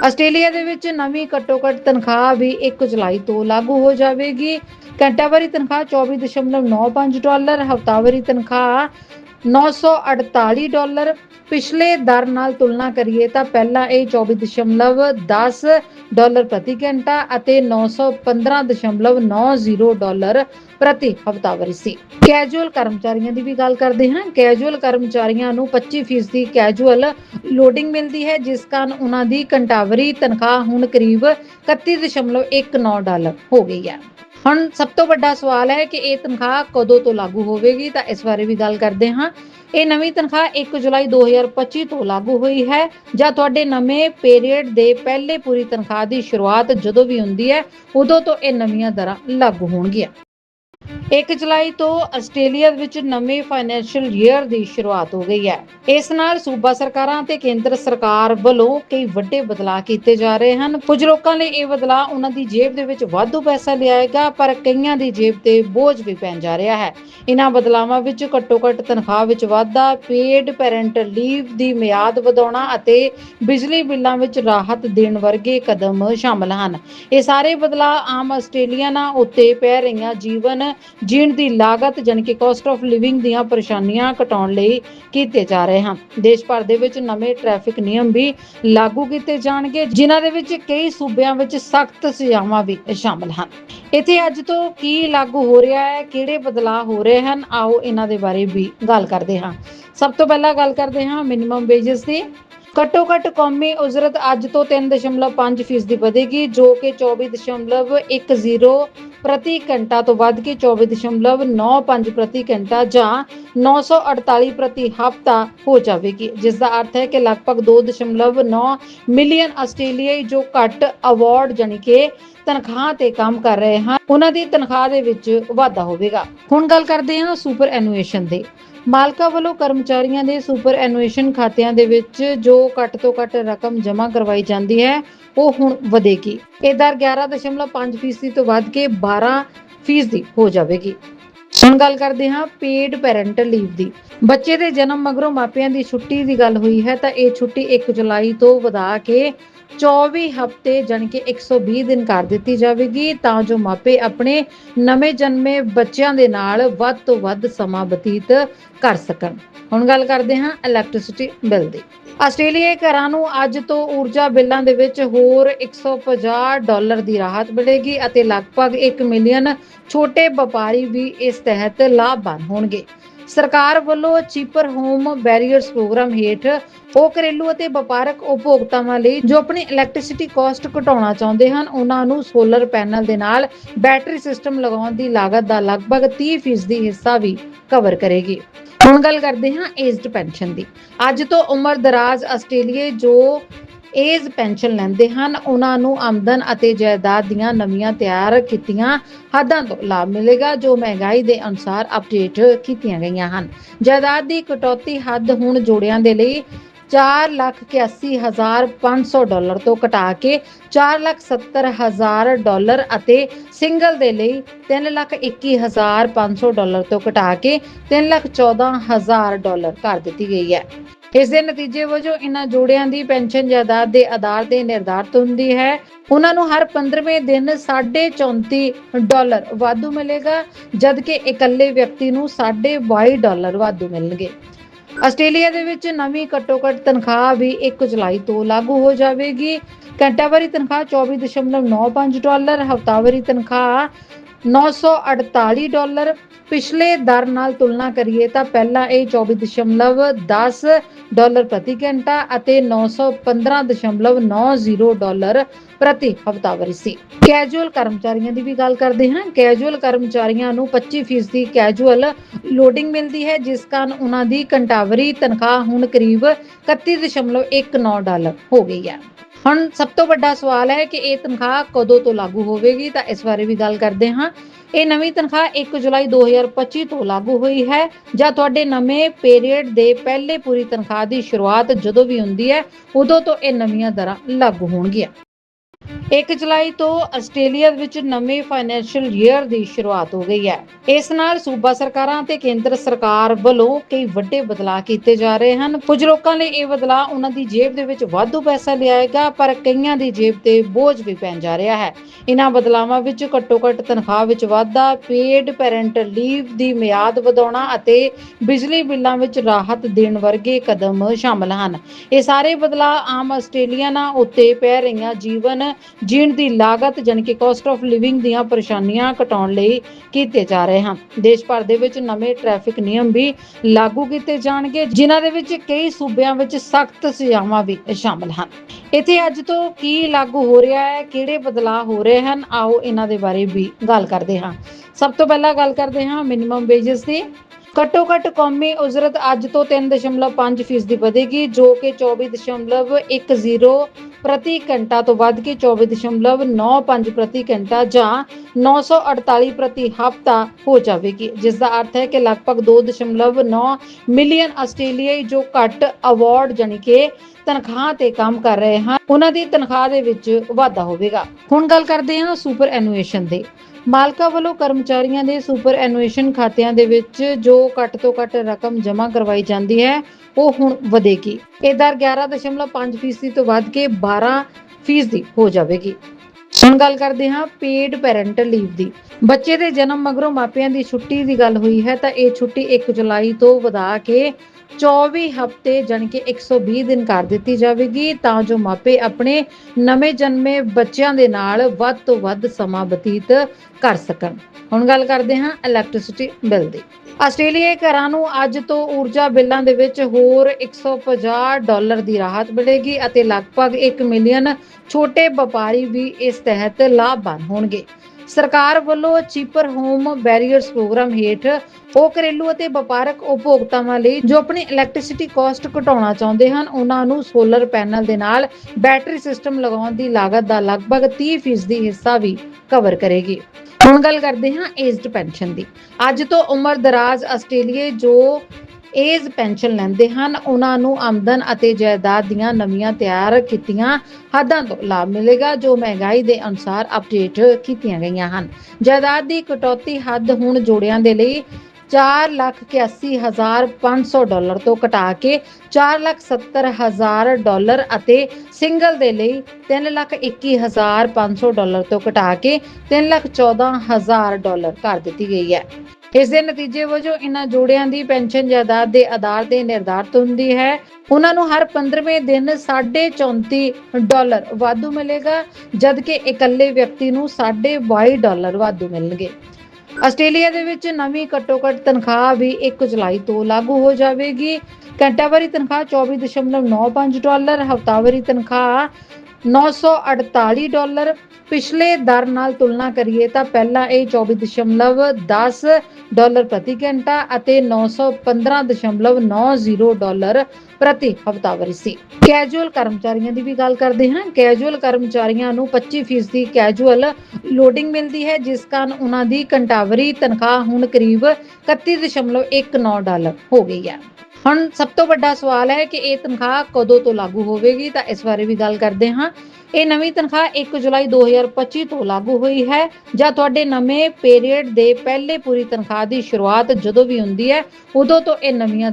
ਆਸਟ੍ਰੇਲੀਆ ਦੇ ਵਿੱਚ ਨਵੀਂ ਘੱਟੋ-ਘੱਟ ਤਨਖਾਹ ਵੀ 1 ਜੁਲਾਈ ਤੋਂ ਲਾਗੂ ਹੋ ਜਾਵੇਗੀ। ਘੰਟਾਵਾਰੀ ਤਨਖਾਹ 24.95 ਡਾਲਰ, ਹਫ਼ਤਾਵਾਰੀ ਤਨਖਾਹ 948 ਡਾਲਰ ਪਿਛਲੇ ਦਰ ਨਾਲ ਤੁਲਨਾ ਕਰੀਏ ਤਾਂ ਪਹਿਲਾਂ ਇਹ 24.10 ਡਾਲਰ ਪ੍ਰਤੀ ਘੰਟਾ ਅਤੇ 915.90 ਡਾਲਰ ਪ੍ਰਤੀ ਹਫ਼ਤਾਵਾਰੀ ਸੀ। ਕੈਜੂਅਲ ਕਰਮਚਾਰੀਆਂ ਦੀ ਵੀ ਗੱਲ ਕਰਦੇ ਹਾਂ। ਕੈਜੂਅਲ ਕਰਮਚਾਰੀਆਂ ਨੂੰ 25% ਦੀ ਕੈਜੂਅਲ ਲੋਡਿੰਗ ਮਿਲਦੀ ਹੈ, ਜਿਸ ਕਾਰਨ ਉਹਨਾਂ ਦੀ ਘੰਟਾਵਰੀ ਤਨਖਾਹ ਹੁਣ ਕਰੀਬ 31.19 ਡਾਲਰ ਹੋ ਗਈ ਹੈ। ਹੁਣ ਸਭ ਤੋਂ ਵੱਡਾ ਸਵਾਲ ਹੈ ਕਿ ਇਹ ਤਨਖਾਹ ਕਦੋਂ ਤੋਂ ਲਾਗੂ ਹੋਵੇਗੀ? ਤਾਂ ਇਸ ਬਾਰੇ ਵੀ ਗੱਲ ਕਰਦੇ ਹਾਂ। ਇਹ ਨਵੀਂ ਤਨਖਾਹ 1 ਜੁਲਾਈ 2025 ਤੋਂ ਲਾਗੂ ਹੋਈ ਹੈ। ਜਾਂ ਤੁਹਾਡੇ ਨਵੇਂ ਪੀਰੀਅਡ ਦੇ ਪਹਿਲੇ ਪੂਰੀ ਤਨਖਾਹ ਦੀ ਸ਼ੁਰੂਆਤ ਜਦੋਂ ਵੀ ਹੁੰਦੀ ਹੈ, ਉਦੋਂ ਤੋਂ ਇਹ ਨਵੀਆਂ ਦਰਾਂ ਲਾਗੂ ਹੋਣਗੀਆਂ। 1 ਜੁਲਾਈ ਤੋਂ ਆਸਟ੍ਰੇਲੀਆ ਵਿੱਚ ਨਵੇਂ ਫਾਈਨੈਂਸ਼ੀਅਲ ਈਅਰ ਦੀ ਸ਼ੁਰੂਆਤ ਹੋ ਗਈ ਹੈ। ਇਸ ਨਾਲ ਸੂਬਾ ਸਰਕਾਰਾਂ ਤੇ ਕੇਂਦਰ ਸਰਕਾਰ ਵੱਲੋਂ ਕਈ ਵੱਡੇ ਬਦਲਾਅ ਕੀਤੇ ਜਾ ਰਹੇ ਹਨ। ਕੁਝ ਲੋਕਾਂ ਲਈ ਇਹ ਬਦਲਾਅ ਉਹਨਾਂ ਦੀ ਜੇਬ ਦੇ ਵਿੱਚ ਵਾਧੂ ਪੈਸਾ ਲਿਆਏਗਾ, ਪਰ ਕਈਆਂ ਦੀ ਜੇਬ ਤੇ ਬੋਝ ਵੀ ਪੈਣ ਜਾ ਰਿਹਾ ਹੈ। ਇਹਨਾਂ ਬਦਲਾਵਾਂ ਵਿੱਚ ਘੱਟੋ-ਘੱਟ ਤਨਖਾਹ ਵਿੱਚ ਵਾਧਾ, ਪੇਡ ਪੈਰੈਂਟਲ ਲੀਵ ਦੀ ਮਿਆਦ ਵਧਾਉਣਾ ਅਤੇ ਬਿਜਲੀ ਬਿੱਲਾਂ ਵਿੱਚ ਰਾਹਤ ਦੇਣ ਵਰਗੇ ਕਦਮ ਸ਼ਾਮਲ ਹਨ। ਇਹ ਸਾਰੇ ਬਦਲਾਅ ਆਮ ਆਸਟ੍ਰੇਲੀਅਨਾਂ ਉੱਤੇ ਪੈ ਰਹੀਆਂ ਜੀਵਨ ਜੀਣ ਦੀ ਲਾਗਤ ਜਾਣੀ ਕਿ ਕਾਸਟ ਆਫ ਲਿਵਿੰਗ ਦੀਆਂ ਪਰੇਸ਼ਾਨੀਆਂ ਘਟਾਉਣ ਲਈ ਕੀਤੇ ਜਾ ਰਹੇ ਹਨ। ਦੇਸ਼ ਭਰ ਦੇ ਵਿੱਚ ਨਵੇਂ ਟ੍ਰੈਫਿਕ ਨਿਯਮ ਵੀ ਲਾਗੂ ਕੀਤੇ ਜਾਣਗੇ, ਜਿਨ੍ਹਾਂ ਦੇ ਵਿੱਚ ਕਈ ਸੂਬਿਆਂ ਵਿੱਚ ਸਖਤ ਸਜ਼ਾਵਾਂ ਵੀ ਸ਼ਾਮਲ ਹਨ। ਇੱਥੇ ਅੱਜ ਤੋਂ ਕੀ ਲਾਗੂ ਹੋ ਰਿਹਾ ਹੈ, ਕਿਹੜੇ ਬਦਲਾਅ ਹੋ ਰਹੇ ਹਨ, ਆਓ ਇਹਨਾਂ ਦੇ ਬਾਰੇ ਵੀ ਗੱਲ ਕਰਦੇ ਹਾਂ। ਸਭ ਤੋਂ ਪਹਿਲਾਂ ਗੱਲ ਕਰਦੇ ਹਾਂ ਮਿਨੀਮਮ ਵੇਜਸ ਦੀ। ਘੱਟੋ ਘੱਟ ਕੌਮੀ ਉਜਰਤ ਅੱਜ ਤੋਂ 3.5% ਫੀਸਦੀ ਵਧੇਗੀ, ਜੋ ਕਿ 24.10 ਪ੍ਰਤੀ ਘੰਟਾ ਤੋਂ ਵੱਧ ਕੇ 24.95 ਪ੍ਰਤੀ ਘੰਟਾ ਜਾਂ 948 ਪ੍ਰਤੀ ਹਫ਼ਤਾ ਹੋ ਜਾਵੇਗੀ। ਜਿਸ ਦਾ ਅਰਥ ਹੈ ਕਿ ਲਗਭਗ 2.9 ਮਿਲੀਅਨ ਆਸਟ੍ਰੇਲੀਆਈ ਜੋ ਘੱਟ ਅਵਾਰਡ ਜਾਨੀ ਕਿ ਤਨਖਾਹ ਤੇ ਕੰਮ ਕਰ ਰਹੇ ਹਨ, ਉਹਨਾਂ ਦੀ ਤਨਖਾਹ ਦੇ ਵਿੱਚ ਵਾਧਾ ਹੋਵੇਗਾ। ਹੁਣ ਗੱਲ ਕਰਦੇ ਹਾਂ ਸੁਪਰ ਐਨੂਏਸ਼ਨ ਦੀ। ਮਾਲਕਾਂ ਵੱਲੋਂ ਕਰਮਚਾਰੀਆਂ ਦੇ ਸੁਪਰ ਐਨੂਏਸ਼ਨ ਖਾਤਿਆਂ ਦੇ ਵਿੱਚ ਜੋ ਘੱਟ ਤੋਂ ਘੱਟ ਰਕਮ ਜਮ੍ਹਾਂ ਕਰਵਾਈ ਜਾਂਦੀ ਹੈ ਉਹ ਹੁਣ ਵਧੇਗੀ। ਇਹ ਦਰ 11.5% ਤੋਂ ਵੱਧ ਕੇ 12% ਹੋ ਜਾਵੇਗੀ। ਹੁਣ ਗੱਲ ਕਰਦੇ ਹਾਂ ਪੇਡ ਪੈਰੈਂਟਲ ਲੀਵ ਦੀ। ਬੱਚੇ ਦੇ ਜਨਮ ਮਗਰੋਂ ਮਾਪਿਆਂ ਦੀ ਛੁੱਟੀ ਦੀ ਗੱਲ ਹੋਈ ਹੈ ਤਾਂ ਇਹ ਛੁੱਟੀ 1 ਜੁਲਾਈ ਤੋਂ ਵਧਾ ਕੇ 24 ਹਫ਼ਤੇ ਜਾਣੀ ਕਿ 120 ਦਿਨ ਕਰ ਦਿੱਤੀ ਜਾਵੇਗੀ, ਤਾਂ ਜੋ ਮਾਪੇ ਆਪਣੇ ਨਵੇਂ ਜਨਮੇ ਬੱਚਿਆਂ ਦੇ ਨਾਲ ਵੱਧ ਤੋਂ ਵੱਧ ਸਮਾਂ ਬਤੀਤ ਕਰ ਸਕਣ। ਹੁਣ ਗੱਲ ਕਰਦੇ ਹਾਂ ਇਲੈਕਟ੍ਰਿਸਿਟੀ ਬਿੱਲ ਦੀ। ਆਸਟ੍ਰੇਲੀਆਈ ਘਰਾਂ ਨੂੰ ਅੱਜ ਤੋਂ ਊਰਜਾ ਬਿੱਲਾਂ ਦੇ ਵਿੱਚ ਹੋਰ 150 ਡਾਲਰ ਦੀ ਰਾਹਤ ਮਿਲੇਗੀ ਅਤੇ ਲਗਭਗ 1 ਮਿਲੀਅਨ ਛੋਟੇ ਵਪਾਰੀ ਵੀ ਇਸ ਤਹਿਤ ਲਾਭਵਾਨ ਹੋਣਗੇ। ਸਰਕਾਰ ਵੱਲੋਂ ਚੀਪਰ ਹੋਮ ਬੈਰੀਅਰਸ ਪ੍ਰੋਗਰਾਮ ਹੇਠ ਉਹ ਘਰੇਲੂ ਅਤੇ ਵਪਾਰਕ ਉਪਭੋਗਤਾਵਾਂ ਲਈ ਜੋ ਆਪਣੀ ਇਲੈਕਟ੍ਰਿਸਿਟੀ ਕਾਸਟ ਘਟਾਉਣਾ ਚਾਹੁੰਦੇ ਹਨ, ਉਹਨਾਂ ਨੂੰ ਸੋਲਰ ਪੈਨਲ ਦੇ ਨਾਲ ਬੈਟਰੀ ਸਿਸਟਮ ਲਗਾਉਣ ਦੀ ਲਾਗਤ ਦਾ ਲਗਭਗ 30% ਦੀ ਹਿੱਸਾ ਵੀ ਕਵਰ ਕਰੇਗੀ। ਹੁਣ ਗੱਲ ਕਰਦੇ ਹਾਂ ਏਜਡ ਪੈਨਸ਼ਨ ਦੀ। ਅੱਜ ਤੋਂ ਉਮਰ ਦਰਾਜ਼ ਆਸਟ੍ਰੇਲੀਆ ਜੋ ਏਜ ਪੈਨਸ਼ਨ ਲੈਂਦੇ ਹਨ। ਉਹਨਾਂ ਨੂੰ ਆਮਦਨ ਅਤੇ ਜਾਇਦਾਦ ਦੀਆਂ ਨਵੀਆਂ ਤਿਆਰ ਕੀਤੀਆਂ ਹੱਦਾਂ ਤੋਂ ਲਾਭ ਮਿਲੇਗਾ, ਜੋ ਮਹਿੰਗਾਈ ਦੇ ਅਨੁਸਾਰ ਅਪਡੇਟ ਕੀਤੀਆਂ ਗਈਆਂ ਹਨ। ਜਾਇਦਾਦ ਦੀ ਕਟੌਤੀ ਹੱਦ ਹੁਣ ਜੋੜਿਆਂ ਦੇ ਲਈ 481500 ਡਾਲਰ ਤੋਂ ਘਟਾ ਕੇ 470000 ਡਾਲਰ ਅਤੇ ਸਿੰਗਲ ਦੇ ਲਈ 321500 ਡਾਲਰ ਤੋਂ ਘਟਾ ਕੇ 314000 ਡਾਲਰ ਕਰ ਦਿੱਤੀ ਗਈ ਹੈ। ਇਸ ਦੇ ਨਤੀਜੇ ਵਜੋਂ ਇਹਨਾਂ ਜੋੜਿਆਂ ਦੀ ਪੈਨਸ਼ਨ ਜਾਇਦਾਦ ਦੇ ਆਧਾਰ ਤੇ ਨਿਰਧਾਰਤ ਹੁੰਦੀ ਹੈ। ਉਹਨਾਂ ਨੂੰ ਹਰ 15ਵੇਂ ਦਿਨ 34.5 ਡਾਲਰ ਵਾਧੂ ਮਿਲੇਗਾ, ਜਦਕਿ ਇਕੱਲੇ ਵਿਅਕਤੀ ਨੂੰ 22 ਡਾਲਰ ਵਾਧੂ ਮਿਲਣਗੇ। ਆਸਟ੍ਰੇਲੀਆ ਦੇ ਵਿੱਚ ਨਵੀਂ ਘੱਟੋ-ਘੱਟ ਤਨਖਾਹ ਵੀ 1 ਜੁਲਾਈ ਤੋਂ ਲਾਗੂ ਹੋ ਜਾਵੇਗੀ। ਘੰਟਾਵਾਰੀ ਤਨਖਾਹ 24.95 ਡਾਲਰ, ਹਫ਼ਤਾਵਾਰੀ ਤਨਖਾਹ 948 ਡਾਲਰ। ਪਿਛਲੇ ਦਰ ਨਾਲ ਤੁਲਨਾ ਕਰੀਏ ਤਾਂ ਪਹਿਲਾਂ ਇਹ 24.10 ਡਾਲਰ ਪ੍ਰਤੀ ਘੰਟਾ ਅਤੇ 915.90 ਡਾਲਰ ਪ੍ਰਤੀ ਹਫ਼ਤਾਵਾਰੀ ਸੀ। ਕੈਜੂਅਲ ਕਰਮਚਾਰੀਆਂ ਦੀ ਵੀ ਗੱਲ ਕਰਦੇ ਹਾਂ। ਕੈਜੂਅਲ ਕਰਮਚਾਰੀਆਂ ਨੂੰ 25% ਦੀ ਕੈਜੂਅਲ ਲੋਡਿੰਗ ਮਿਲਦੀ ਹੈ, ਜਿਸ ਕਾਰਨ ਉਹਨਾਂ ਦੀ ਘੰਟਾਵਰੀ ਤਨਖਾਹ ਹੁਣ ਕਰੀਬ 31.19 ਡਾਲਰ ਹੋ ਗਈ ਹੈ। ਹੁਣ ਸਭ ਤੋਂ ਵੱਡਾ ਸਵਾਲ ਹੈ ਕਿ ਇਹ ਤਨਖਾਹ ਕਦੋਂ ਤੋਂ ਲਾਗੂ ਹੋਵੇਗੀ? ਤਾਂ ਇਸ ਬਾਰੇ ਵੀ ਗੱਲ ਕਰਦੇ ਹਾਂ। ਇਹ ਨਵੀਂ ਤਨਖਾਹ 1 ਜੁਲਾਈ 2025 ਤੋਂ ਲਾਗੂ ਹੋਈ ਹੈ। ਜਾਂ ਤੁਹਾਡੇ ਨਵੇਂ ਪੀਰੀਅਡ ਦੇ ਪਹਿਲੇ ਪੂਰੀ ਤਨਖਾਹ ਦੀ ਸ਼ੁਰੂਆਤ ਜਦੋਂ ਵੀ ਹੁੰਦੀ ਹੈ, ਉਦੋਂ ਤੋਂ ਇਹ ਨਵੀਆਂ ਦਰਾਂ ਲਾਗੂ ਹੋਣਗੀਆਂ। 1 ਜੁਲਾਈ ਤੋਂ ਆਸਟ੍ਰੇਲੀਆ ਵਿੱਚ ਨਵੇਂ ਫਾਈਨੈਂਸ਼ੀਅਲ ਈਅਰ ਦੀ ਸ਼ੁਰੂਆਤ ਹੋ ਗਈ ਹੈ। ਇਸ ਨਾਲ ਸੂਬਾ ਸਰਕਾਰਾਂ ਤੇ ਕੇਂਦਰ ਸਰਕਾਰ ਵੱਲੋਂ ਕਈ ਵੱਡੇ ਬਦਲਾਅ ਕੀਤੇ ਜਾ ਰਹੇ ਹਨ। ਕੁਝ ਲੋਕਾਂ ਲਈ ਇਹ ਬਦਲਾਅ ਉਹਨਾਂ ਦੀ ਜੇਬ ਦੇ ਵਿੱਚ ਵਾਧੂ ਪੈਸਾ ਲਿਆਏਗਾ, ਪਰ ਕਈਆਂ ਦੀ ਜੇਬ ਤੇ ਬੋਝ ਵੀ ਪੈਣ ਜਾ ਰਿਹਾ ਹੈ। ਇਹਨਾਂ ਬਦਲਾਵਾਂ ਵਿੱਚ ਘੱਟੋ-ਘੱਟ ਤਨਖਾਹ ਵਿੱਚ ਵਾਧਾ, ਪੇਡ ਪੈਰੈਂਟਲ ਲੀਵ ਦੀ ਮਿਆਦ ਵਧਾਉਣਾ ਅਤੇ ਬਿਜਲੀ ਬਿੱਲਾਂ ਵਿੱਚ ਰਾਹਤ ਦੇਣ ਵਰਗੇ ਕਦਮ ਸ਼ਾਮਲ ਹਨ। ਇਹ ਸਾਰੇ ਬਦਲਾਅ ਆਮ ਆਸਟ੍ਰੇਲੀਆਨਾਂ ਉੱਤੇ ਪੈ ਰਹੀਆਂ ਜੀਵਨ ਜੀਣ ਦੀ ਲਾਗਤ ਜਾਣੀ ਕਿ ਕਾਸਟ ਆਫ ਲਿਵਿੰਗ ਦੀਆਂ ਪਰੇਸ਼ਾਨੀਆਂ ਘਟਾਉਣ ਲਈ ਕੀਤੇ ਜਾ ਰਹੇ ਹਨ। ਦੇਸ਼ ਭਰ ਦੇ ਵਿੱਚ ਨਵੇਂ ਟ੍ਰੈਫਿਕ ਨਿਯਮ ਵੀ ਲਾਗੂ ਕੀਤੇ ਜਾਣਗੇ, ਜਿਨ੍ਹਾਂ ਦੇ ਵਿੱਚ ਕਈ ਸੂਬਿਆਂ ਵਿੱਚ ਸਖਤ ਸਜ਼ਾਵਾਂ ਵੀ ਸ਼ਾਮਲ ਹਨ। ਇੱਥੇ ਅੱਜ ਤੋਂ ਕੀ ਲਾਗੂ ਹੋ ਰਿਹਾ ਹੈ, ਕਿਹੜੇ ਬਦਲਾਅ ਹੋ ਰਹੇ ਹਨ, ਆਓ ਇਹਨਾਂ ਦੇ ਬਾਰੇ ਵੀ ਗੱਲ ਕਰਦੇ ਹਾਂ। ਸਭ ਤੋਂ ਪਹਿਲਾਂ ਗੱਲ ਕਰਦੇ ਹਾਂ ਮਿਨੀਮਮ ਵੇਜਸ ਦੀ। ਘੱਟੋ ਘੱਟ ਕੌਮੀ ਉਜਰਤ ਅੱਜ ਤੋਂ 3.5% ਫੀਸਦੀ ਵਧੇਗੀ, ਜੋ ਕਿ 24.10 ਪ੍ਰਤੀ ਘੰਟਾ ਤੋਂ ਵੱਧ ਕੇ 24.95 ਪ੍ਰਤੀ ਘੰਟਾ ਜਾਂ 948 ਪ੍ਰਤੀ ਹਫ਼ਤਾ ਹੋ ਜਾਵੇਗੀ। ਜਿਸ ਦਾ ਅਰਥ ਹੈ ਕਿ ਲਗਭਗ 2.9 ਮਿਲੀਅਨ ਆਸਟ੍ਰੇਲੀਆਈ ਜੋ ਘੱਟ ਅਵਾਰਡ ਜਾਨੀ ਕਿ ਤਨਖਾਹ ਤੇ ਕੰਮ ਕਰ ਰਹੇ ਹਨ, ਉਹਨਾਂ ਦੀ ਤਨਖਾਹ ਦੇ ਵਿੱਚ ਵਾਧਾ ਹੋਵੇਗਾ। ਹੁਣ ਗੱਲ ਕਰਦੇ ਹਾਂ ਸੁਪਰ ਐਨੂਏਸ਼ਨ ਦੇ। ਮਾਲਕਾਂ ਵੱਲੋਂ ਕਰਮਚਾਰੀਆਂ ਦੇ ਸੁਪਰ ਐਨੂਏਸ਼ਨ ਖਾਤਿਆਂ ਦੇ ਵਿੱਚ ਜੋ ਘੱਟ ਤੋਂ ਘੱਟ ਰਕਮ ਜਮ੍ਹਾਂ ਕਰਵਾਈ ਜਾਂਦੀ ਹੈ ਉਹ ਹੁਣ ਵਧੇਗੀ। ਇਹ ਦਰ 11.5% ਤੋਂ ਵੱਧ ਕੇ 12% ਹੋ ਜਾਵੇਗੀ। ਹੁਣ ਗੱਲ ਕਰਦੇ ਹਾਂ ਪੇਡ ਪੈਰੈਂਟਲ ਲੀਵ ਦੀ। ਬੱਚੇ ਦੇ ਜਨਮ ਮਗਰੋਂ ਮਾਪਿਆਂ ਦੀ ਛੁੱਟੀ ਦੀ ਗੱਲ ਹੋਈ ਹੈ ਤਾਂ ਇਹ ਛੁੱਟੀ 1 ਜੁਲਾਈ ਤੋਂ ਵਧਾ ਕੇ 24 ਹਫ਼ਤੇ ਜਾਣੀ ਕਿ 120 ਦਿਨ ਕਰ ਦਿੱਤੀ ਜਾਵੇਗੀ, ਤਾਂ ਜੋ ਮਾਪੇ ਆਪਣੇ ਨਵੇਂ ਜਨਮੇ ਬੱਚਿਆਂ ਦੇ ਨਾਲ ਵੱਧ ਤੋਂ ਵੱਧ ਸਮਾਂ ਬਤੀਤ ਕਰ ਸਕਣ। ਹੁਣ ਗੱਲ ਕਰਦੇ ਹਾਂ ਇਲੈਕਟ੍ਰਿਸਿਟੀ ਬਿੱਲ ਦੀ। ਆਸਟ੍ਰੇਲੀਆਈ ਘਰਾਂ ਨੂੰ ਅੱਜ ਤੋਂ ਊਰਜਾ ਬਿੱਲਾਂ ਦੇ ਵਿੱਚ ਹੋਰ 150 ਡਾਲਰ ਦੀ ਰਾਹਤ ਮਿਲੇਗੀ ਅਤੇ ਲਗਭਗ 1 ਮਿਲੀਅਨ ਛੋਟੇ ਵਪਾਰੀ ਵੀ ਇਸ ਤਹਿਤ ਲਾਭਵਾਨ ਹੋਣਗੇ। ਸਰਕਾਰ ਵੱਲੋਂ ਚੀਪਰ ਹੋਮ ਬੈਰੀਅਰਸ ਪ੍ਰੋਗਰਾਮ ਹੇਠ ਉਹ ਘਰੇਲੂ ਅਤੇ ਵਪਾਰਕ ਉਪਭੋਗਤਾਵਾਂ ਲਈ ਜੋ ਆਪਣੀ ਇਲੈਕਟ੍ਰਿਸਿਟੀ ਕਾਸਟ ਘਟਾਉਣਾ ਚਾਹੁੰਦੇ ਹਨ, ਉਹਨਾਂ ਨੂੰ ਸੋਲਰ ਪੈਨਲ ਦੇ ਨਾਲ ਬੈਟਰੀ ਸਿਸਟਮ ਲਗਾਉਣ ਦੀ ਲਾਗਤ ਦਾ ਲਗਭਗ 30% ਦੀ ਹਿੱਸਾ ਵੀ ਕਵਰ ਕਰੇਗੀ। ਹੁਣ ਗੱਲ ਕਰਦੇ ਹਾਂ ਏਜਡ ਪੈਨਸ਼ਨ ਦੀ। ਅੱਜ ਤੋਂ ਉਮਰ ਦਰਾਜ਼ ਆਸਟ੍ਰੇਲੀਆ ਜੋ ਏਜ ਪੈਨਸ਼ਨ ਲੈਂਦੇ ਹਨ। ਉਹਨਾਂ ਨੂੰ ਆਮਦਨ ਅਤੇ ਜਾਇਦਾਦ ਦੀਆਂ ਨਵੀਆਂ ਤਿਆਰ ਕੀਤੀਆਂ ਹੱਦਾਂ ਤੋਂ ਲਾਭ ਮਿਲੇਗਾ, ਜੋ ਮਹਿੰਗਾਈ ਦੇ ਅਨੁਸਾਰ ਅਪਡੇਟ ਕੀਤੀਆਂ ਗਈਆਂ ਹਨ। ਜਾਇਦਾਦ ਦੀ ਕਟੌਤੀ ਹੱਦ ਹੁਣ ਜੋੜਿਆਂ ਦੇ ਲਈ 481500 ਡਾਲਰ ਤੋਂ ਘਟਾ ਕੇ 470000 ਡਾਲਰ ਅਤੇ ਸਿੰਗਲ ਦੇ ਲਈ 321500 ਡਾਲਰ ਤੋਂ ਘਟਾ ਕੇ 314000 ਡਾਲਰ ਕਰ ਦਿੱਤੀ ਗਈ ਹੈ। ਇਸ ਦੇ ਨਤੀਜੇ ਵਜੋਂ ਇਹਨਾਂ ਜੋੜਿਆਂ ਦੀ ਪੈਨਸ਼ਨ ਜਾਇਦਾਦ ਦੇ ਆਧਾਰ ਤੇ ਨਿਰਧਾਰਤ ਹੁੰਦੀ ਹੈ। ਉਹਨਾਂ ਨੂੰ ਹਰ 15ਵੇਂ ਦਿਨ 34.5 ਡਾਲਰ ਵਾਧੂ ਮਿਲੇਗਾ, ਜਦਕਿ ਇਕੱਲੇ ਵਿਅਕਤੀ ਨੂੰ 22 ਡਾਲਰ ਵਾਧੂ ਮਿਲਣਗੇ। ਆਸਟ੍ਰੇਲੀਆ ਦੇ ਵਿੱਚ ਨਵੀਂ ਘੱਟੋ-ਘੱਟ ਤਨਖਾਹ ਵੀ 1 ਜੁਲਾਈ ਤੋਂ ਲਾਗੂ ਹੋ ਜਾਵੇਗੀ। ਘੰਟਾਵਾਰੀ ਤਨਖਾਹ 24.95 ਡਾਲਰ, ਹਫ਼ਤਾਵਾਰੀ ਤਨਖਾਹ 948 ਡਾਲਰ ਪਿਛਲੇ ਦਰ ਨਾਲ ਤੁਲਨਾ ਕਰੀਏ ਤਾਂ ਪਹਿਲਾਂ ਇਹ 24.10 ਡਾਲਰ ਪ੍ਰਤੀ ਘੰਟਾ ਅਤੇ 915.90 ਡਾਲਰ ਪ੍ਰਤੀ ਹਫ਼ਤਾਵਾਰੀ ਸੀ। ਕੈਜੂਅਲ ਕਰਮਚਾਰੀਆਂ ਦੀ ਵੀ ਗੱਲ ਕਰਦੇ ਹਾਂ। ਕੈਜੂਅਲ ਕਰਮਚਾਰੀਆਂ ਨੂੰ 25% ਦੀ ਕੈਜੂਅਲ ਲੋਡਿੰਗ ਮਿਲਦੀ ਹੈ, ਜਿਸ ਕਾਰਨ ਉਹਨਾਂ ਦੀ ਘੰਟਾਵਰੀ ਤਨਖਾਹ ਹੁਣ ਕਰੀਬ 31.19 ਡਾਲਰ ਹੋ ਗਈ ਹੈ। ਹੁਣ ਸਭ ਤੋਂ ਵੱਡਾ ਸਵਾਲ ਹੈ ਕਿ ਇਹ ਤਨਖਾਹ ਕਦੋਂ ਤੋਂ ਲਾਗੂ ਹੋਵੇਗੀ? ਤਾਂ ਇਸ ਬਾਰੇ ਵੀ ਗੱਲ ਕਰਦੇ ਹਾਂ। ਇਹ ਨਵੀਂ ਤਨਖਾਹ 1 ਜੁਲਾਈ 2025 ਤੋਂ ਲਾਗੂ ਹੋਈ ਹੈ। ਜਾਂ ਤੁਹਾਡੇ ਨਵੇਂ ਪੀਰੀਅਡ ਦੇ ਪਹਿਲੇ ਪੂਰੀ ਤਨਖਾਹ ਦੀ ਸ਼ੁਰੂਆਤ ਜਦੋਂ ਵੀ ਹੁੰਦੀ ਹੈ, ਉਦੋਂ ਤੋਂ ਇਹ ਨਵੀਆਂ